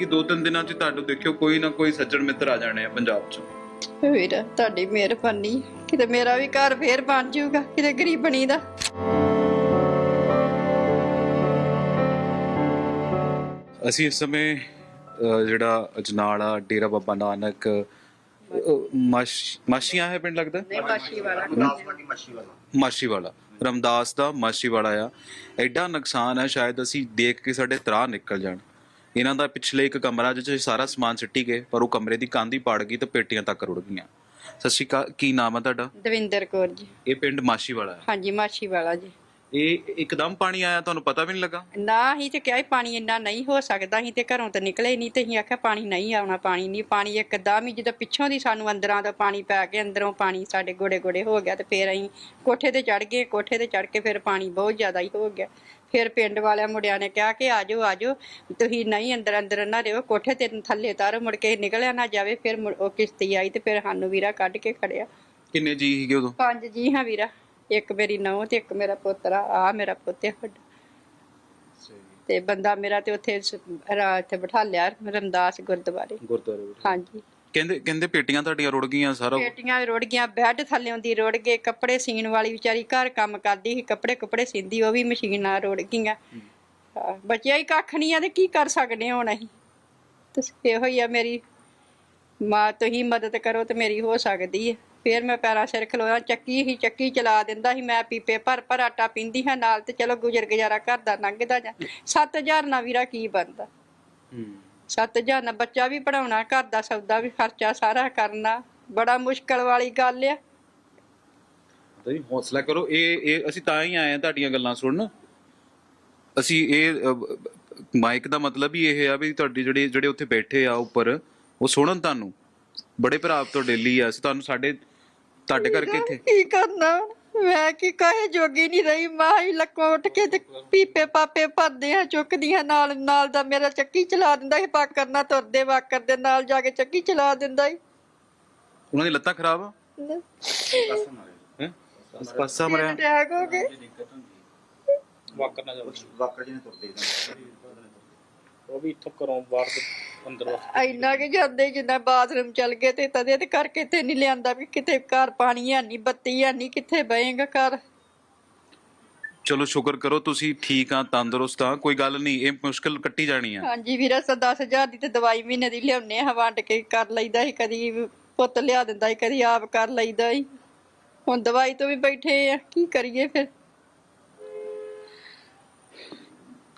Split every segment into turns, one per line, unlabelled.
ਕਿ ਦੋ ਤਿੰਨ ਦਿਨਾਂ 'ਚ ਤੁਹਾਨੂੰ ਦੇਖਿਓ ਕੋਈ ਨਾ ਕੋਈ ਸੱਜਣ ਮਿੱਤਰ ਆ ਜਾਣੇ ਆ ਪੰਜਾਬ 'ਚ।
ਵੀਰ ਤੁਹਾਡੀ ਮਿਹਰਬਾਨੀ। ਕਿਤੇ ਮੇਰਾ ਵੀ ਘਰ ਫੇਰ ਬਣ ਜਾਊਗਾ ਕਿਤੇ ਗਰੀਬਣੀ ਦਾ।
ਅਸੀਂ ਇਸ ਸਮੇਂ ਜਿਹੜਾ ਅਜਨਾਲਾ ਡੇਰਾ ਬਾਬਾ ਨਾਨਕ ਮਾਸ਼- ਮਾਸ਼ੀਆਂ ਹੈ ਪਿੰਡ ਲੱਗਦਾ?
ਨਹੀਂ ਬਾਸ਼ੀ ਵਾਲਾ
ਮਾਸ਼ੀ ਵਾਲਾ ਰਮਦਾਸ ਦਾ ਮਾਸ਼ੀ ਵਾਲਾ ਆ। ਐਡਾ ਨੁਕਸਾਨ ਹੈ ਸ਼ਾਇਦ ਅਸੀਂ ਦੇਖ ਕੇ ਸਾਡੇ ਤਰਾਹ ਨਿਕਲ ਜਾਣ। ਇਹਨਾਂ ਦਾ ਪਿਛਲੇ ਇੱਕ ਕਮਰਾ ਜਿੱਥੇ ਸਾਰਾ ਸਮਾਨ ਸਿੱਟੀ ਗਏ ਪਰ ਉਹ ਕਮਰੇ ਦੀ ਕੰਧ ਹੀ ਪੜ ਗਈ ਤੇ ਪੇਟੀਆਂ ਤੱਕ ਰੁੜ ਗਈਆਂ। ਸਤਿ ਸ਼੍ਰੀ ਅਕਾਲ ਕੀ ਨਾਮ ਹੈ ਤੁਹਾਡਾ?
ਦਵਿੰਦਰ ਕੌਰ ਜੀ।
ਇਹ ਪਿੰਡ ਮਾਸ਼ੀ ਵਾਲਾ ਹੈ।
ਹਾਂਜੀ ਮਾਸ਼ੀ ਵਾਲਾ ਜੀ।
ਇਹ ਇੱਕਦਮ ਪਾਣੀ ਆਇਆ ਤੁਹਾਨੂੰ ਪਤਾ ਵੀ ਨਹੀਂ ਲੱਗਾ?
ਨਾ ਹੀ ਤੇ ਕਿਹਾ ਸੀ ਪਾਣੀ ਇੰਨਾ ਨਹੀਂ ਹੋ ਸਕਦਾ ਸੀ ਤੇ ਘਰੋਂ ਤਾਂ ਨਿਕਲੇ ਨਹੀਂ ਤੇ ਅਸੀਂ ਆਖਿਆ ਪਾਣੀ ਨਹੀਂ ਆਉਣਾ ਪਾਣੀ ਨਹੀਂ ਪਾਣੀ ਇੱਕਦਮ ਹੀ ਜਦੋਂ ਪਿੱਛੋਂ ਦੀ ਸਾਨੂੰ ਅੰਦਰਾਂ ਦਾ ਪਾਣੀ ਪੈ ਕੇ ਅੰਦਰੋਂ ਪਾਣੀ ਸਾਡੇ ਗੋੜੇ ਗੋੜੇ ਹੋ ਗਿਆ ਤੇ ਫਿਰ ਅਸੀਂ ਕੋਠੇ ਤੇ ਚੜ ਗਏ ਕੋਠੇ ਤੇ ਚੜ ਕੇ ਫਿਰ ਪਾਣੀ ਬਹੁਤ ਜ਼ਿਆਦਾ ਹੀ ਹੋ ਗਿਆ। ਫਿਰ ਪਿੰਡ ਵਾਲਿਆਂ ਮੁੰਡਿਆਂ ਨੇ ਕਿਹਾ ਕਿ ਆਜੋ ਆਜੋ ਤੁਸੀਂ ਨਹੀਂ ਅੰਦਰ ਅੰਦਰ ਨਾ ਰਹੋ ਕੋਠੇ ਤੇ ਥੱਲੇ ਤਾਰੋ ਮੁੜ ਕੇ ਨਿਕਲਿਆ ਨਾ ਜਾਵੇ ਫਿਰ ਮੁੜ- ਉਹ ਕਿਸ਼ਤੀ ਆਈ ਤੇ ਫਿਰ ਸਾਨੂੰ ਵੀਰਾ ਕੱਢ ਕੇ ਖੜਿਆ।
ਕਿੰਨੇ ਜੀ ਸੀਗੇ ਉਦੋਂ?
ਪੰਜ ਜੀ ਹਾਂ ਵੀਰਾ ਇੱਕ ਮੇਰੀ ਨੌਂ ਤੇ ਇੱਕ ਮੇਰਾ ਪੁੱਤਰ ਆ ਆਹ ਮੇਰਾ ਪੁੱਤ ਵੱਡਾ। ਤੇ ਬੰਦਾ ਮੇਰਾ ਤੇ ਉੱਥੇ ਸ- ਰਾ- ਇੱਥੇ ਬਿਠਾ ਲਿਆ ਰਮਦਾਸ ਗੁਰਦੁਆਰੇ।
ਗੁਰਦੁਆਰੇ ਵਿੱਚ
ਹਾਂਜੀ।
ਕਹਿੰਦੇ ਕਹਿੰਦੇ ਪੇਟੀਆਂ ਤੁਹਾਡੀਆਂ ਰੁੜ ਗਈਆਂ ਸਾਰਾ
ਪੇਟੀਆਂ ਵੀ ਰੁੜ ਗਈਆਂ ਬੈੱਡ ਥੱਲਿਓਂ ਦੀ ਰੁੜ ਗਏ ਕੱਪੜੇ ਸੀਨ ਵਾਲੀ ਵਿਚਾਰੀ ਘਰ ਕੰਮ ਕਰਦੀ ਸੀ ਕੱਪੜੇ ਕੁਪੜੇ ਸੀਂਦੀ ਉਹ ਵੀ ਮਸ਼ੀਨ ਨਾਲ ਰੁੜ ਗਈਆਂ। ਹਾਂ, ਬਚਿਆ ਹੀ ਕੱਖ ਨਹੀਂ ਆ ਤੇ ਕੀ ਕਰ ਸਕਦੇ ਹਾਂ ਹੁਣ ਅਸੀਂ? ਤੇ ਇਹੋ ਹੀ ਆ ਮੇਰੀ ਮਾਂ ਤੁਸੀਂ ਮਦਦ ਕਰੋ ਤੇ ਮੇਰੀ ਹੋ ਸਕਦੀ ਹੈ ਫਿਰ ਮੈਂ ਪੈਰਾਂ ਸਿਰ ਖਲੋਇਆ ਚੱਕੀ ਹੀ ਚੱਕੀ ਚਲਾ ਦਿੰਦਾ ਸੀ ਮੈਂ ਪੀਪੇ ਭਰ ਭਰ ਆਟਾ ਪੀਂਦੀ ਹਾਂ ਨਾਲ ਤੇ ਚਲੋ ਗੁਜ਼ਰ ਗੁਜ਼ਾਰਾ ਘਰ ਦਾ ਲੰਘਦਾ ਜਾ। 7000 ਨਾਲ ਵੀਰਾ ਕੀ ਬਣਦਾ?
ਹੂੰ।
7000 ਨਾਲ ਬੱਚਾ ਵੀ ਪੜਾਉਣਾ ਘਰ ਦਾ ਸੌਦਾ ਵੀ ਖਰਚਾ ਸਾਰਾ ਕਰਨਾ ਬੜਾ ਮੁਸ਼ਕਲ ਵਾਲੀ ਗੱਲ ਆ।
ਤੁਸੀਂ ਹੌਸਲਾ ਕਰੋ ਇਹ ਇਹ ਅਸੀਂ ਤਾਂ ਹੀ ਆਏ ਆ ਤੁਹਾਡੀਆਂ ਗੱਲਾਂ ਸੁਣਨ। ਅਸੀਂ ਇਹ ਮਾਈਕ ਦਾ ਮਤਲਬ ਹੀ ਇਹ ਆ ਵੀ ਤੁਹਾਡੀ ਜਿਹੜੇ ਜਿਹੜੇ ਉੱਥੇ ਬੈਠੇ ਆ ਉੱਪਰ ਉਹ ਸੁਣਨ ਤੁਹਾਨੂੰ। ਬੜੇ ਭਰਾ ਤੁਹਾਡੇ ਲਈ ਆ ਅਸੀਂ ਤੁਹਾਨੂੰ ਸਾਡੇ ਤੁਹਾਡੇ ਕਰਕੇ ਇੱਥੇ
ਕੀ ਕਰਨਾ? ਮੈਂ ਕੀ ਕਹੇ ਜੋਗੀ ਨਹੀਂ ਰਹੀ ਮਾਂ ਹੀ ਲੱਕੋਂ ਉੱਠ ਕੇ ਤੇ ਪੀਪੇ ਪਾਪੇ ਭਰਦੇ ਆ ਚੁੱਕਦੀਆਂ ਨਾਲ ਨਾਲ ਦਾ ਮੇਰਾ ਚੱਕੀ ਚਲਾ ਦਿੰਦਾ ਸੀ ਪਾਕਰ ਨਾਲ ਤੁਰਦੇ ਵਾਕਰ ਦੇ ਨਾਲ ਜਾ ਕੇ ਚੱਕੀ ਚਲਾ ਦਿੰਦਾ ਸੀ।
ਉਹਨਾਂ ਦੀ ਲੱਤਾਂ ਖਰਾਬ? ਆ ਹੈ? ਪਾਸਾ ਮਰਿਆ।
ਅਟੈਕ ਹੋ ਗਏ?
ਵਾਕਰ ਜੀ ਨੇ ਤੁਰਦੇ
ਉਹ ਵੀ ਇੱਥੋਂ ਘਰੋਂ ਬਾਹਰ ਦੇ ਅੰਦਰ
ਇੰਨਾ ਕਿ ਜਾਂਦੇ ਜਿੰਨਾ ਬਾਥਰੂਮ ਚੱਲ ਗਏ ਤੇ ਤਦੇ ਤੇ ਕਰਕੇ ਤੇ ਨਹੀਂ ਲਿਆਂਦਾ ਵੀ ਕਿਤੇ ਘਰ ਪਾਣੀ ਹੈ ਨਹੀਂ ਬੱਤੀ ਹੈ ਨਹੀਂ ਕਿੱਥੇ ਬਹੇਗਾ ਘਰ?
ਚਲੋ ਸ਼ੁਕਰ ਕਰੋ ਤੁਸੀਂ ਠੀਕ ਆ ਤੰਦਰੁਸਤ ਆ ਕੋਈ ਗੱਲ ਨਹੀਂ ਇਹ ਮੁਸ਼ਕਲ ਕੱਟੀ ਜਾਣੀ ਆ।
ਹਾਂਜੀ ਵੀਰਾ ਸਾ 10000 ਦੀ ਤੇ ਦਵਾਈ ਮਹੀਨੇ ਦੀ ਲਿਆਉਨੇ ਆ ਵੰਡ ਕੇ ਕਰ ਲਈਦਾ ਸੀ ਕਦੀ ਪੁੱਤ ਲਿਆ ਦਿੰਦਾ ਸੀ ਕਦੀ ਆਪ ਕਰ ਲਈਦਾ ਸੀ। ਹੁਣ ਦਵਾਈ ਤੋਂ ਵੀ ਬੈਠੇ ਆ ਕੀ ਕਰੀਏ ਫਿਰ?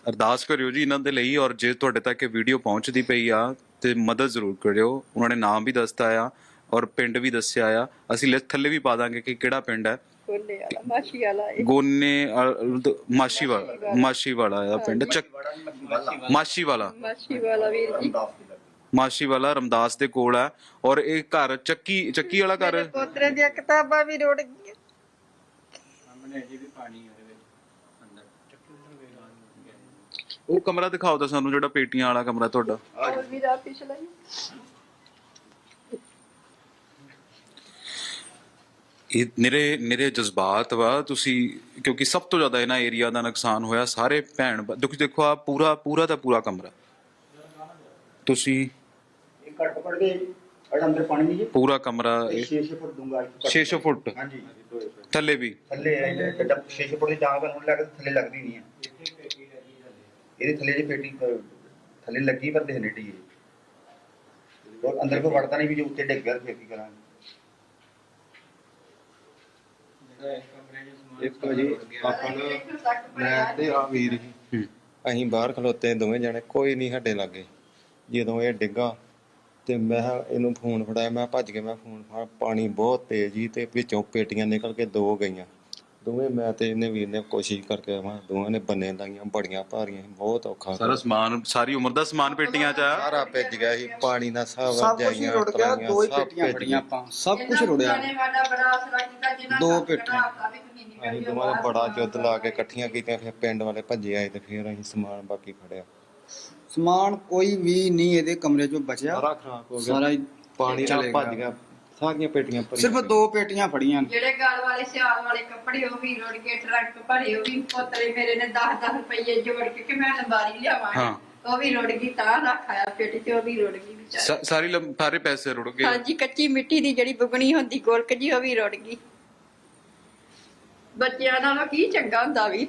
ਅਰਦਾਸ ਕਰਿਓ ਜੀ ਇਹਨਾਂ ਦੇ ਲਈ ਔਰ ਜੇ ਤੁਹਾਡੇ ਤੱਕ ਇਹ ਵੀਡੀਓ ਪਹੁੰਚਦੀ ਪਈ ਆ ਤੇ ਮਦਦ ਜ਼ਰੂਰ ਕਰਿਓ। ਉਹਨਾਂ ਨੇ ਨਾਮ ਵੀ ਦੱਸਤਾ ਆ ਔਰ ਪਿੰਡ ਵੀ ਦੱਸਿਆ ਆ। ਅਸੀਂ ਲਿਸਟ ਥੱਲੇ ਵੀ ਪਾ ਦਾਂਗੇ ਕਿ ਕਿਹੜਾ ਪਿੰਡ ਹੈ।
ਕੋਲੇ ਵਾਲਾ ਮਾਸ਼ੀ ਵਾਲਾ ਇਹ।
ਗੋਨੇ ਮਾਸ਼ੀ ਵਾਲਾ ਮਾਸ਼ੀ ਵਾਲਾ ਆ ਪਿੰਡ। ਚੱਕ ਮਾਸ਼ੀ ਵਾਲਾ।
ਮਾਸ਼ੀ ਵਾਲਾ ਵੀਰ ਜੀ।
ਮਾਸ਼ੀ ਵਾਲਾ ਰਮਦਾਸ ਦੇ ਕੋਲ ਆ। ਔਰ ਇਹ ਘਰ ਚੱਕੀ ਚੱਕੀ ਵਾਲਾ ਘਰ।
ਪੋਤਰੇ ਦੀਆਂ ਕਿਤਾਬਾਂ ਵੀ ਰੁੜ ਗਈਆਂ।
ਉਹ ਕਮਰਾ ਦਿਖਾਓ ਤਾਂ ਸਾਨੂੰ ਜਿਹੜਾ ਪੇਟੀਆਂ ਵਾਲਾ ਕਮਰਾ ਤੁਹਾਡਾ। ਇਹ ਨਿਰੇ ਨਿਰੇ ਜਜ਼ਬਾਤ ਵਾ ਤੁਸੀਂ ਕਿਉਂਕਿ ਸਭ ਤੋਂ ਜ਼ਿਆਦਾ ਇਹਨਾਂ ਏਰੀਆ ਦਾ ਨੁਕਸਾਨ ਹੋਇਆ ਸਾਰੇ ਭੈਣ ਭ- ਦੇਖੋ ਦੇਖੋ ਆ ਪੂਰਾ ਪੂਰਾ ਦਾ ਪੂਰਾ ਕਮਰਾ। ਤੁਸੀਂ
ਇਹ ਕੱਟ ਪੜ ਕੇ ਅੜ ਅੰਦਰ ਪਾਣੀ ਨਹੀਂ ਜੀ?
ਪੂਰਾ ਕਮਰਾ
6 ਫੁੱਟ ਡੂੰਗਾ
600 ਫੁੱਟ।
ਹਾਂਜੀ।
ਥੱਲੇ ਵੀ।
ਥੱਲੇ ਹੈ ਜਿਹੜਾ 6 ਫੁੱਟ ਦੀ ਡਾਂਗ ਨੂੰ ਲੱਗ ਥੱਲੇ ਲੱਗਦੀ ਨਹੀਂ ਹੈ ਇਹਦੇ ਥੱਲੇ ਦੀ ਪੇਟੀ ਥੱਲੇ ਲੱਗੀ ਪਰ ਦੇਖ ਨੇਟੀ ਹੈ ਔਰ ਅੰਦਰ ਕੋਈ ਵੜਦਾ ਨਹੀਂ ਵੀ ਜੇ ਉੱਤੇ ਡਿੱਗ ਗਿਆ ਫਿਰ ਕੀ ਕਰਾਂਗੇ?
ਇੱਕ ਵਜੇ ਆਪਾਂ ਨੂੰ ਮੈਂ ਤੇ ਆ ਵੀਰ ਸੀ ਅਸੀਂ ਬਾਹਰ ਖਲੋਤੇ ਦੋਵੇਂ ਜਣੇ ਕੋਈ ਨਹੀਂ ਸਾਡੇ ਲਾਗੇ। ਜਦੋਂ ਇਹ ਡਿੱਗਾ ਤੇ ਮੈਂ ਕਿਹਾ ਇਹਨੂੰ ਫੋਨ ਫੜਾਇਆ ਮੈਂ ਭੱਜ ਕੇ ਮੈਂ ਫੋਨ ਫੜ ਪਾਣੀ ਬਹੁਤ ਤੇਜ਼ ਸੀ ਤੇ ਵਿੱਚੋਂ ਪੇਟੀਆਂ ਨਿਕਲ ਕੇ ਦੋ ਗਈਆਂ। ਦੋਵੇਂ ਮੈਂ ਤੇ ਇਹਨੇ ਵੀਰ ਨੇ ਕੋਸ਼ਿਸ਼ ਕਰਕੇ ਮੈਂ ਦੋਵਾਂ ਨੇ ਬੰਨੇ ਲਾਈਆਂ ਬੜੀਆਂ ਭਾਰੀਆਂ ਸੀ, ਬਹੁਤ ਔਖਾ
ਸਾਰਾ ਸਮਾਨ ਸਾਰੀ ਉਮਰ ਦਾ ਸਮਾਨ ਪੇਟੀਆਂ ਚ ਆ?
ਸਾਰਾ ਭਿੱਜ ਗਿਆ ਸੀ ਪਾਣੀ ਨਾਲ ਸਭ
ਸਭ ਕੁਝ ਹੀ
ਜਾਈਆਂ
ਰੁੜ ਗਿਆ ਦੋ ਹੀ
ਸਭ
ਪੇਟੀਆਂ ਫੜੀਆਂ। ਆਪਾਂ ਸਭ ਕੁਝ ਰੁੜਿਆ। ਦੋ ਪੇਟੀਆਂ।
ਅਸੀਂ ਦੋਵਾਂ ਨੇ ਬੜਾ ਜੁੱਧ ਲਾ ਕੇ ਇਕੱਠੀਆਂ ਕੀਤੀਆਂ ਫਿਰ ਪਿੰਡ ਵਾਲੇ ਭੱਜੇ ਆਏ ਤੇ ਫਿਰ ਅਸੀਂ ਸਮਾਨ ਬਾਕੀ ਫੜਿਆ।
ਸਮਾਨ ਕੋਈ ਵੀ ਨਹੀਂ ਇਹਦੇ ਕਮਰੇ ਚੋਂ ਬਚਿਆ।
ਸਾਰਾ ਖਰਾਬ ਹੋ ਗਿਆ।
ਸਾਰਾ ਹੀ
ਪਾਣੀ ਨਾਲ
ਚਲੇ
ਭੱਜ
ਗਿਆ।
ਗਿਆ। ਸਾਰੀਆਂ ਪੇਟੀਆਂ ਭਰੀਆਂ
ਸਿਰਫ ਦੋ ਪੇਟੀਆਂ ਫੜੀਆਂ ਨੇ।
ਜਿਹੜੇ ਗਲ ਵਾਲੇ ਸਿਆਲ ਵਾਲੇ ਕੱਪੜੇ ਉਹ ਵੀ ਰੁੜ ਕੇ ਟਰੱਕ ਭਰੇ ਉਹ ਵੀ ਪੋਤਰੇ ਮੇਰੇ ਨੇ 10-10 ਰੁਪਏ ਜੋੜ ਕੇ ਕਿ ਮੈਂ ਲੰਬਾਰੀ ਲਿਆਵਾਂ।
ਹਾਂ।
ਉਹ ਵੀ ਰੁੜ ਗਈ ਤਾਂ ਰੱਖ ਆਇਆ ਪੇਟੀ ਤੇ ਉਹ ਵੀ ਰੁੜ ਗਈ ਵਿਚਾਰੀ।
ਸਾ- ਸਾਰੀ ਲੰਬ- ਸਾਰੇ ਪੈਸੇ ਰੁੜ ਗਏ।
ਹਾਂਜੀ ਕੱਚੀ ਮਿੱਟੀ ਦੀ ਜਿਹੜੀ ਬੁਗਣੀ ਹੁੰਦੀ ਗੋਲਕ ਜੀ ਉਹ ਵੀ ਰੁੜ ਗਈ। ਬੱਚਿਆਂ ਨਾਲੋਂ ਕੀ ਚੰਗਾ ਹੁੰਦਾ ਵੀ।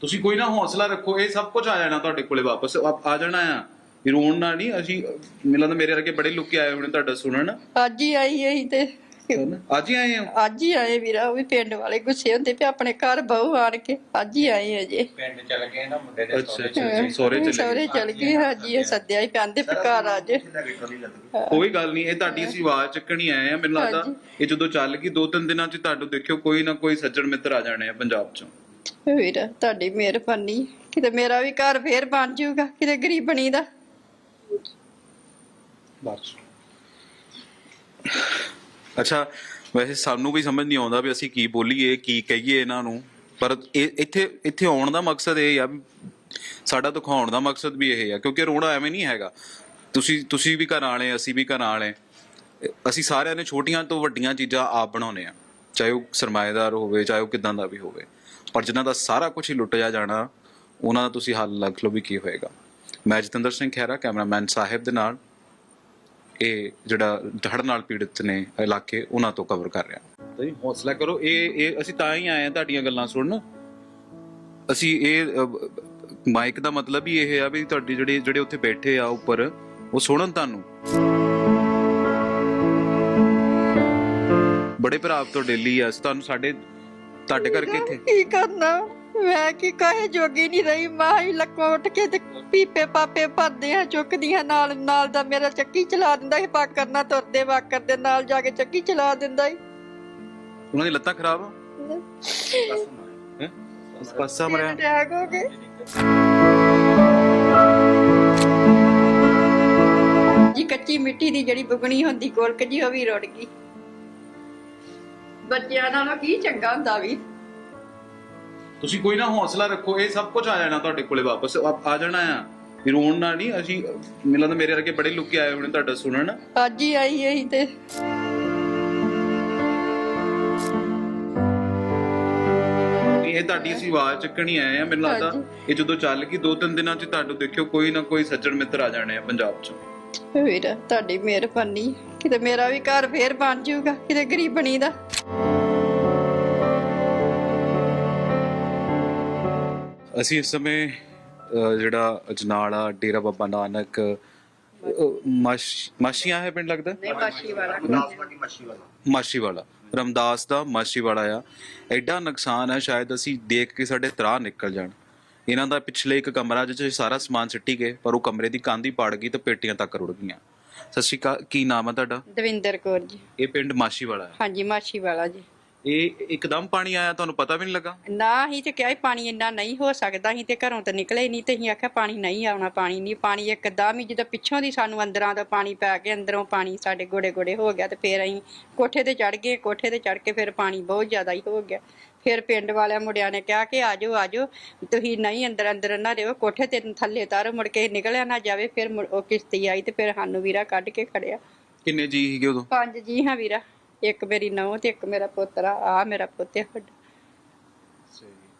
ਤੁਸੀਂ ਕੋਈ ਨਾ ਹੌਸਲਾ ਰੱਖੋ ਇਹ ਸਭ ਕੁਝ ਆ ਜਾਣਾ ਤੁਹਾਡੇ ਕੋਲੇ ਵਾਪਸ। ਆ ਆ ਜਾਣਾ ਆ। ਇਹ ਰੋਣ ਨਾਲ ਨਹੀਂ ਅਸੀਂ ਮਿਲਾਂ ਤਾਂ ਮੇਰੇ ਵਰਗੇ ਬੜੇ ਲੋਕੀ ਆਏ ਹੋਣੇ ਤੁਹਾਡਾ ਸੁਣਨ।
ਅੱਜ ਹੀ ਆਈ ਅਸੀਂ ਤੇ।
ਅੱਜ ਹੀ ਆਏ ਹੋ?
ਅੱਜ ਹੀ ਆਏ ਵੀਰਾ ਉਹ ਵੀ ਪਿੰਡ ਵਾਲੇ ਗੁੱਸੇ ਹੁੰਦੇ ਪਏ ਆਪਣੇ ਘਰ ਬਹੂ ਆਣ ਕੇ ਅੱਜ ਹੀ ਆਏ ਅਜੇ
ਪਿੰਡ ਚਲ ਗਏ ਨਾ ਮੁੰਡੇ ਦੇ
ਅੱਛਾ ਅੱਛਾ ਸੋਰੇ ਚਲੇ।
ਸਹੁਰੇ ਚਲ ਗਏ ਹਾਂਜੀ ਇਹ ਸੱਦਿਆ ਹੀ ਪੈਂਦੇ ਘਰ ਅੱਜ।
ਕੋਈ ਗੱਲ ਨਹੀਂ ਇਹ ਤੁਹਾਡੀ ਅਸੀਂ ਆਵਾਜ਼ ਚੱਕਣੀ ਆਏ ਆ ਮੈਨੂੰ ਲੱਗਦਾ। ਇਹ ਜਦੋਂ ਚੱਲ ਗਈ ਦੋ ਤਿੰਨ ਦਿਨਾਂ ਚ ਤੁਹਾਨੂੰ ਦੇਖਿਓ ਕੋਈ ਨਾ ਕੋਈ ਸੱਜਣ ਮਿੱਤਰ ਆ ਜਾਣੇ ਆ ਪੰਜਾਬ ਚੋਂ।
ਵੀਰਾ ਤੁਹਾਡੀ ਮਿਹਰਬਾਨੀ ਕਿਤੇ ਮੇਰਾ ਵੀ ਘਰ ਫੇਰ ਬਣ ਜਾਊਗਾ ਕਿਤੇ ਗਰੀਬਣੀ ਦਾ।
ਬਸ। ਅੱਛਾ, ਵੈਸੇ ਸਾਨੂੰ ਵੀ ਸਮਝ ਨਹੀਂ ਆਉਂਦਾ ਵੀ ਅਸੀਂ ਕੀ ਬੋਲੀਏ, ਕੀ ਕਹੀਏ ਇਹਨਾਂ ਨੂੰ। ਪਰ ਇਹ ਇੱਥੇ ਇੱਥੇ ਆਉਣ ਦਾ ਮਕਸਦ ਇਹ ਆ ਸਾਡਾ ਦਿਖਾਉਣ ਦਾ ਮਕਸਦ ਵੀ ਇਹ ਆ, ਕਿਉਂਕਿ ਰੋਣਾ ਐਵੇਂ ਨਹੀਂ ਹੈਗਾ। ਤੁਸੀਂ ਤੁਸੀਂ ਵੀ ਘਰਾਂ ਵਾਲੇ, ਅਸੀਂ ਵੀ ਘਰਾਂ ਵਾਲੇ। ਅਸੀਂ ਸਾਰਿਆਂ ਨੇ ਛੋਟੀਆਂ ਤੋਂ ਵੱਡੀਆਂ ਚੀਜ਼ਾਂ ਆਪ ਬਣਾਉਨੇ ਆ। ਚਾਹੇ ਉਹ ਸਰਮਾਏਦਾਰ ਹੋਵੇ, ਚਾਹੇ ਉਹ ਕਿਦਾਂ ਦਾ ਵੀ ਹੋਵੇ। ਪਰ ਜਿਨ੍ਹਾਂ ਦਾ ਸਾਰਾ ਕੁਝ ਹੀ ਲੁੱਟ ਜਾ ਜਾਣਾ, ਉਹਨਾਂ ਦਾ ਤੁਸੀਂ ਹੱਲ ਲੱਗ ਲਓ ਵੀ ਕੀ ਹੋਏਗਾ। ਮੈਂ ਜਤਿੰਦਰ ਸਿੰਘ ਖਹਿਰਾ, ਕੈਮਰਾਮੈਨ ਸਾਹਿਬ ਦੇ ਨਾਲ। ਇਹ ਜਿਹੜਾ ਧੜ ਨਾਲ ਪੀੜਤ ਨੇ ਇਲਾਕੇ ਉਹਨਾਂ ਤੋਂ ਕਵਰ ਕਰ ਰਿਹਾ। ਤੁਸੀਂ ਹੌਸਲਾ ਕਰੋ ਇਹ ਇਹ ਅਸੀਂ ਤਾਂ ਹੀ ਆਏ ਆ ਤੁਹਾਡੀਆਂ ਗੱਲਾਂ ਸੁਣਨ। ਅਸੀਂ ਇਹ ਮਾਈਕ ਦਾ ਮਤਲਬ ਹੀ ਇਹ ਆ ਵੀ ਤੁਹਾਡੀ ਜਿਹੜੇ ਜਿਹੜੇ ਉੱਥੇ ਬੈਠੇ ਆ ਉੱਪਰ ਉਹ ਸੁਣਨ ਤੁਹਾਨੂੰ। ਬੜੇ ਭਰਾ ਤੋਂ ਡੇਲੀ ਆ ਤੁਹਾਨੂੰ ਸਾਡੇ ਤੁਹਾਡੇ ਕਰਕੇ ਇੱਥੇ
ਕੀ ਕਰਨਾ? ਮੈਂ ਕੀ ਕਹੇ ਜੋਗੀ ਨਹੀਂ ਰਹੀ ਮਾਂ ਹੀ ਲੱਕੋਂ ਉੱਠ ਕੇ ਤੇ ਪੀਪੇ ਪਾਪੇ ਭਰਦੇ ਆ ਚੁੱਕਦੀਆਂ ਨਾਲ ਨਾਲ ਦਾ ਮੇਰਾ ਚੱਕੀ ਚਲਾ ਦਿੰਦਾ ਸੀ ਬਾਕਰ ਨਾਲ ਤੁਰਦੇ ਬਾਕਰ ਦੇ ਨਾਲ ਜਾ ਕੇ ਚੱਕੀ ਚਲਾ ਦਿੰਦਾ ਸੀ।
ਉਹਨਾਂ ਦੀ ਲੱਤਾਂ ਖਰਾਬ ਆ? ਹੈਂ? ਪਾਸਾ ਮਰਿਆ।
ਅਟੈਕ ਹੋ ਗਏ? ਜੀ ਕੱਚੀ ਮਿੱਟੀ ਦੀ ਜਿਹੜੀ ਬੁਗਣੀ ਹੁੰਦੀ ਗੋਲਕ ਜੀ ਉਹ ਵੀ ਰੁੜ ਗਈ। ਬੱਚਿਆਂ ਨਾਲੋਂ ਕੀ ਚੰਗਾ ਹੁੰਦਾ ਵੀ?
ਤੁਸੀਂ ਕੋਈ ਨਾ ਹੌਸਲਾ ਰੱਖੋ ਇਹ ਸਭ ਕੁਝ ਆ ਜਾਣਾ ਤੁਹਾਡੇ ਕੋਲੇ ਵਾਪਸ। ਆ ਜਾਣਾ ਆ। ਇਹ ਰੋਣ ਨਾਲ ਨਹੀਂ ਅਸੀਂ ਮਿਲਾਂ ਤਾਂ ਮੇਰੇ ਵਰਗੇ ਬੜੇ ਲੋਕੀ ਆਏ ਹੋਣੇ ਤੁਹਾਡਾ ਸੁਣਨ।
ਅੱਜ ਹੀ ਆਈ ਅਸੀਂ ਤੇ।
ਇਹ ਤੁਹਾਡੀ ਅਸੀਂ ਆਵਾਜ਼ ਚੱਕਣੀ ਆਏ ਆ ਮੈਨੂੰ ਲੱਗਦਾ ਇਹ ਜਦੋਂ ਚੱਲ ਗਈ ਦੋ ਤਿੰਨ ਦਿਨਾਂ ਚ ਤੁਹਾਨੂੰ ਦੇਖਿਓ ਕੋਈ ਨਾ ਕੋਈ ਸੱਜਣ ਮਿੱਤਰ ਆ ਜਾਣੇ ਆ ਪੰਜਾਬ ਚੋਂ।
ਵੀਰਾ ਤੁਹਾਡੀ ਮਿਹਰਬਾਨੀ। ਕਿਤੇ ਮੇਰਾ ਵੀ ਘਰ ਫੇਰ ਬਣ ਜਾਊਗਾ ਕਿਤੇ ਗਰੀਬਣੀ ਦਾ।
ਅਸੀਂ ਇਸ ਸਮੇਂ ਜਿਹੜਾ ਅਜਨਾਲਾ ਡੇਰਾ ਬਾਬਾ ਨਾਨਕ ਮਾਸ਼- ਮਾਸ਼ੀਆਂ ਹੈ ਪਿੰਡ ਲੱਗਦਾ?
ਨਹੀਂ ਬਾਸ਼ੀ ਵਾਲਾ
ਮਾਸ਼ੀ ਵਾਲਾ ਰਮਦਾਸ ਦਾ ਮਾਸ਼ੀ ਵਾਲਾ ਆ। ਐਡਾ ਨੁਕਸਾਨ ਹੈ ਸ਼ਾਇਦ ਅਸੀਂ ਦੇਖ ਕੇ ਸਾਡੇ ਤਰਾਹ ਨਿਕਲ ਜਾਣ। ਇਹਨਾਂ ਦਾ ਪਿਛਲੇ ਇੱਕ ਕਮਰਾ ਜਿੱਥੇ ਸਾਰਾ ਸਮਾਨ ਸਿੱਟੀ ਗਏ ਪਰ ਉਹ ਕਮਰੇ ਦੀ ਕੰਧ ਹੀ ਪੜ ਗਈ ਤੇ ਪੇਟੀਆਂ ਤੱਕ ਰੁੜ ਗਈਆਂ। ਸਤਿ ਸ਼੍ਰੀ ਅਕਾਲ ਕੀ ਨਾਮ ਹੈ ਤੁਹਾਡਾ?
ਦਵਿੰਦਰ ਕੌਰ ਜੀ।
ਇਹ ਪਿੰਡ ਮਾਸ਼ੀ ਵਾਲਾ ਹੈ।
ਹਾਂਜੀ ਮਾਛੀ ਵਾਲਾ ਜੀ।
ਇਹ ਇੱਕਦਮ ਪਾਣੀ ਆਇਆ ਤੁਹਾਨੂੰ ਪਤਾ ਵੀ ਨਹੀਂ ਲੱਗਾ?
ਨਾ ਹੀ ਤੇ ਕਿਹਾ ਸੀ ਪਾਣੀ ਇੰਨਾ ਨਹੀਂ ਹੋ ਸਕਦਾ ਸੀ ਤੇ ਘਰੋਂ ਤਾਂ ਨਿਕਲੇ ਨਹੀਂ ਤੇ ਅਸੀਂ ਆਖਿਆ ਪਾਣੀ ਨਹੀਂ ਆਉਣਾ ਪਾਣੀ ਨਹੀਂ ਪਾਣੀ ਇੱਕਦਮ ਹੀ ਜਦੋਂ ਪਿੱਛੋਂ ਦੀ ਸਾਨੂੰ ਅੰਦਰਾਂ ਦਾ ਪਾਣੀ ਪੈ ਕੇ ਅੰਦਰੋਂ ਪਾਣੀ ਸਾਡੇ ਗੋੜੇ ਗੋੜੇ ਹੋ ਗਿਆ ਤੇ ਫਿਰ ਅਸੀਂ ਕੋਠੇ ਤੇ ਚੜ ਗਏ ਕੋਠੇ ਤੇ ਚੜ ਕੇ ਫਿਰ ਪਾਣੀ ਬਹੁਤ ਜ਼ਿਆਦਾ ਹੀ ਹੋ ਗਿਆ। ਫਿਰ ਪਿੰਡ ਵਾਲਿਆਂ ਮੁੰਡਿਆਂ ਨੇ ਕਿਹਾ ਕਿ ਆਜੋ ਆਜੋ ਤੁਸੀਂ ਨਹੀਂ ਅੰਦਰ ਅੰਦਰ ਨਾ ਰਹੋ ਕੋਠੇ ਤੇ ਥੱਲੇ ਤਾਰੋ ਮੁੜ ਕੇ ਨਿਕਲਿਆ ਨਾ ਜਾਵੇ ਫਿਰ ਉਹ ਕਿਸ਼ਤੀ ਆਈ ਤੇ ਫਿਰ ਸਾਨੂੰ ਵੀਰਾ ਕੱਢ ਕੇ ਖੜਿਆ
ਕਿੰਨੇ ਜੀ ਸੀਗੇ ਉਦੋਂ?
ਪੰਜ ਜੀ ਹਾਂ ਵੀਰਾ। ਇੱਕ ਮੇਰੀ ਨੌਂ ਤੇ ਇੱਕ ਮੇਰਾ ਪੁੱਤਰਾ ਆ ਮੇਰਾ ਪੁੱਤ ਹੈ ਵੱਡਾ।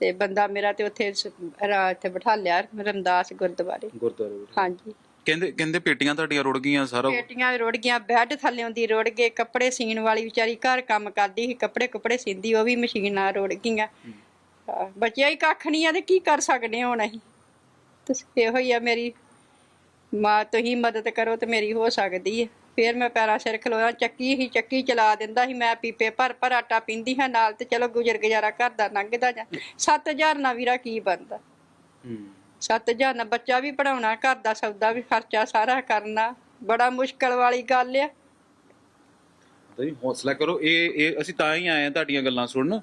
ਤੇ ਬੰਦਾ ਮੇਰਾ ਤੇ ਉੱਥੇ ਸ- ਰਾ- ਇੱਥੇ ਬਿਠਾ ਲਿਆ ਰਮਦਾਸ ਗੁਰਦੁਆਰੇ।
ਗੁਰਦੁਆਰੇ
ਹਾਂਜੀ।
ਕਹਿੰਦੇ ਕਹਿੰਦੇ ਪੇਟੀਆਂ ਤੁਹਾਡੀਆਂ ਰੁੜ ਗਈਆਂ ਸਾਰਾ
ਪੇਟੀਆਂ ਰੁੜ ਗਈਆਂ ਬੈੱਡ ਥੱਲਿਓਂ ਦੀ ਰੁੜ ਗਏ ਕੱਪੜੇ ਸੀਣ ਵਾਲੀ ਵਿਚਾਰੀ ਘਰ ਕੰਮ ਕਰਦੀ ਸੀ ਕੱਪੜੇ ਕੁਪੜੇ ਸੀਂਦੀ ਉਹ ਵੀ ਮਸ਼ੀਨ ਨਾਲ ਰੁੜ ਗਈਆਂ। ਬਚਿਆ ਹੀ ਕੱਖ ਨਹੀਂ ਆ ਤੇ ਕੀ ਕਰ ਸਕਦੇ ਹੁਣ ਅਸੀਂ? ਤੇ ਇਹੋ ਹੀ ਆ ਮੇਰੀ ਮਾਂ ਤੁਸੀਂ ਮਦਦ ਕਰੋ ਤੇ ਮੇਰੀ ਹੋ ਸਕਦੀ ਹੈ ਫਿਰ ਮੈਂ ਪੈਰਾਂ ਸਿਰ ਖਲੋਇਆ ਚੱਕੀ ਹੀ ਚੱਕੀ ਚਲਾ ਦਿੰਦਾ ਸੀ ਮੈਂ ਪੀਪੇ ਭਰ ਭਰ ਆਟਾ ਪੀਂਦੀ ਹਾਂ ਨਾਲ ਤੇ ਚਲੋ ਗੁਜ਼ਰ ਗੁਜ਼ਾਰਾ ਘਰ ਦਾ ਲੰਘਦਾ ਜਾਂ। 7000 ਨਾਲ ਵੀਰਾ ਕੀ ਬਣਦਾ?
ਹੂੰ।
7000 ਨਾਲ ਬੱਚਾ ਵੀ ਪੜਾਉਣਾ ਘਰ ਦਾ ਸੌਦਾ ਵੀ ਖਰਚਾ ਸਾਰਾ ਕਰਨਾ ਬੜਾ ਮੁਸ਼ਕਲ ਵਾਲੀ ਗੱਲ ਆ।
ਤੁਸੀਂ ਹੌਸਲਾ ਕਰੋ ਇਹ ਇਹ ਅਸੀਂ ਤਾਂ ਹੀ ਆਏ ਆ ਤੁਹਾਡੀਆਂ ਗੱਲਾਂ ਸੁਣਨ।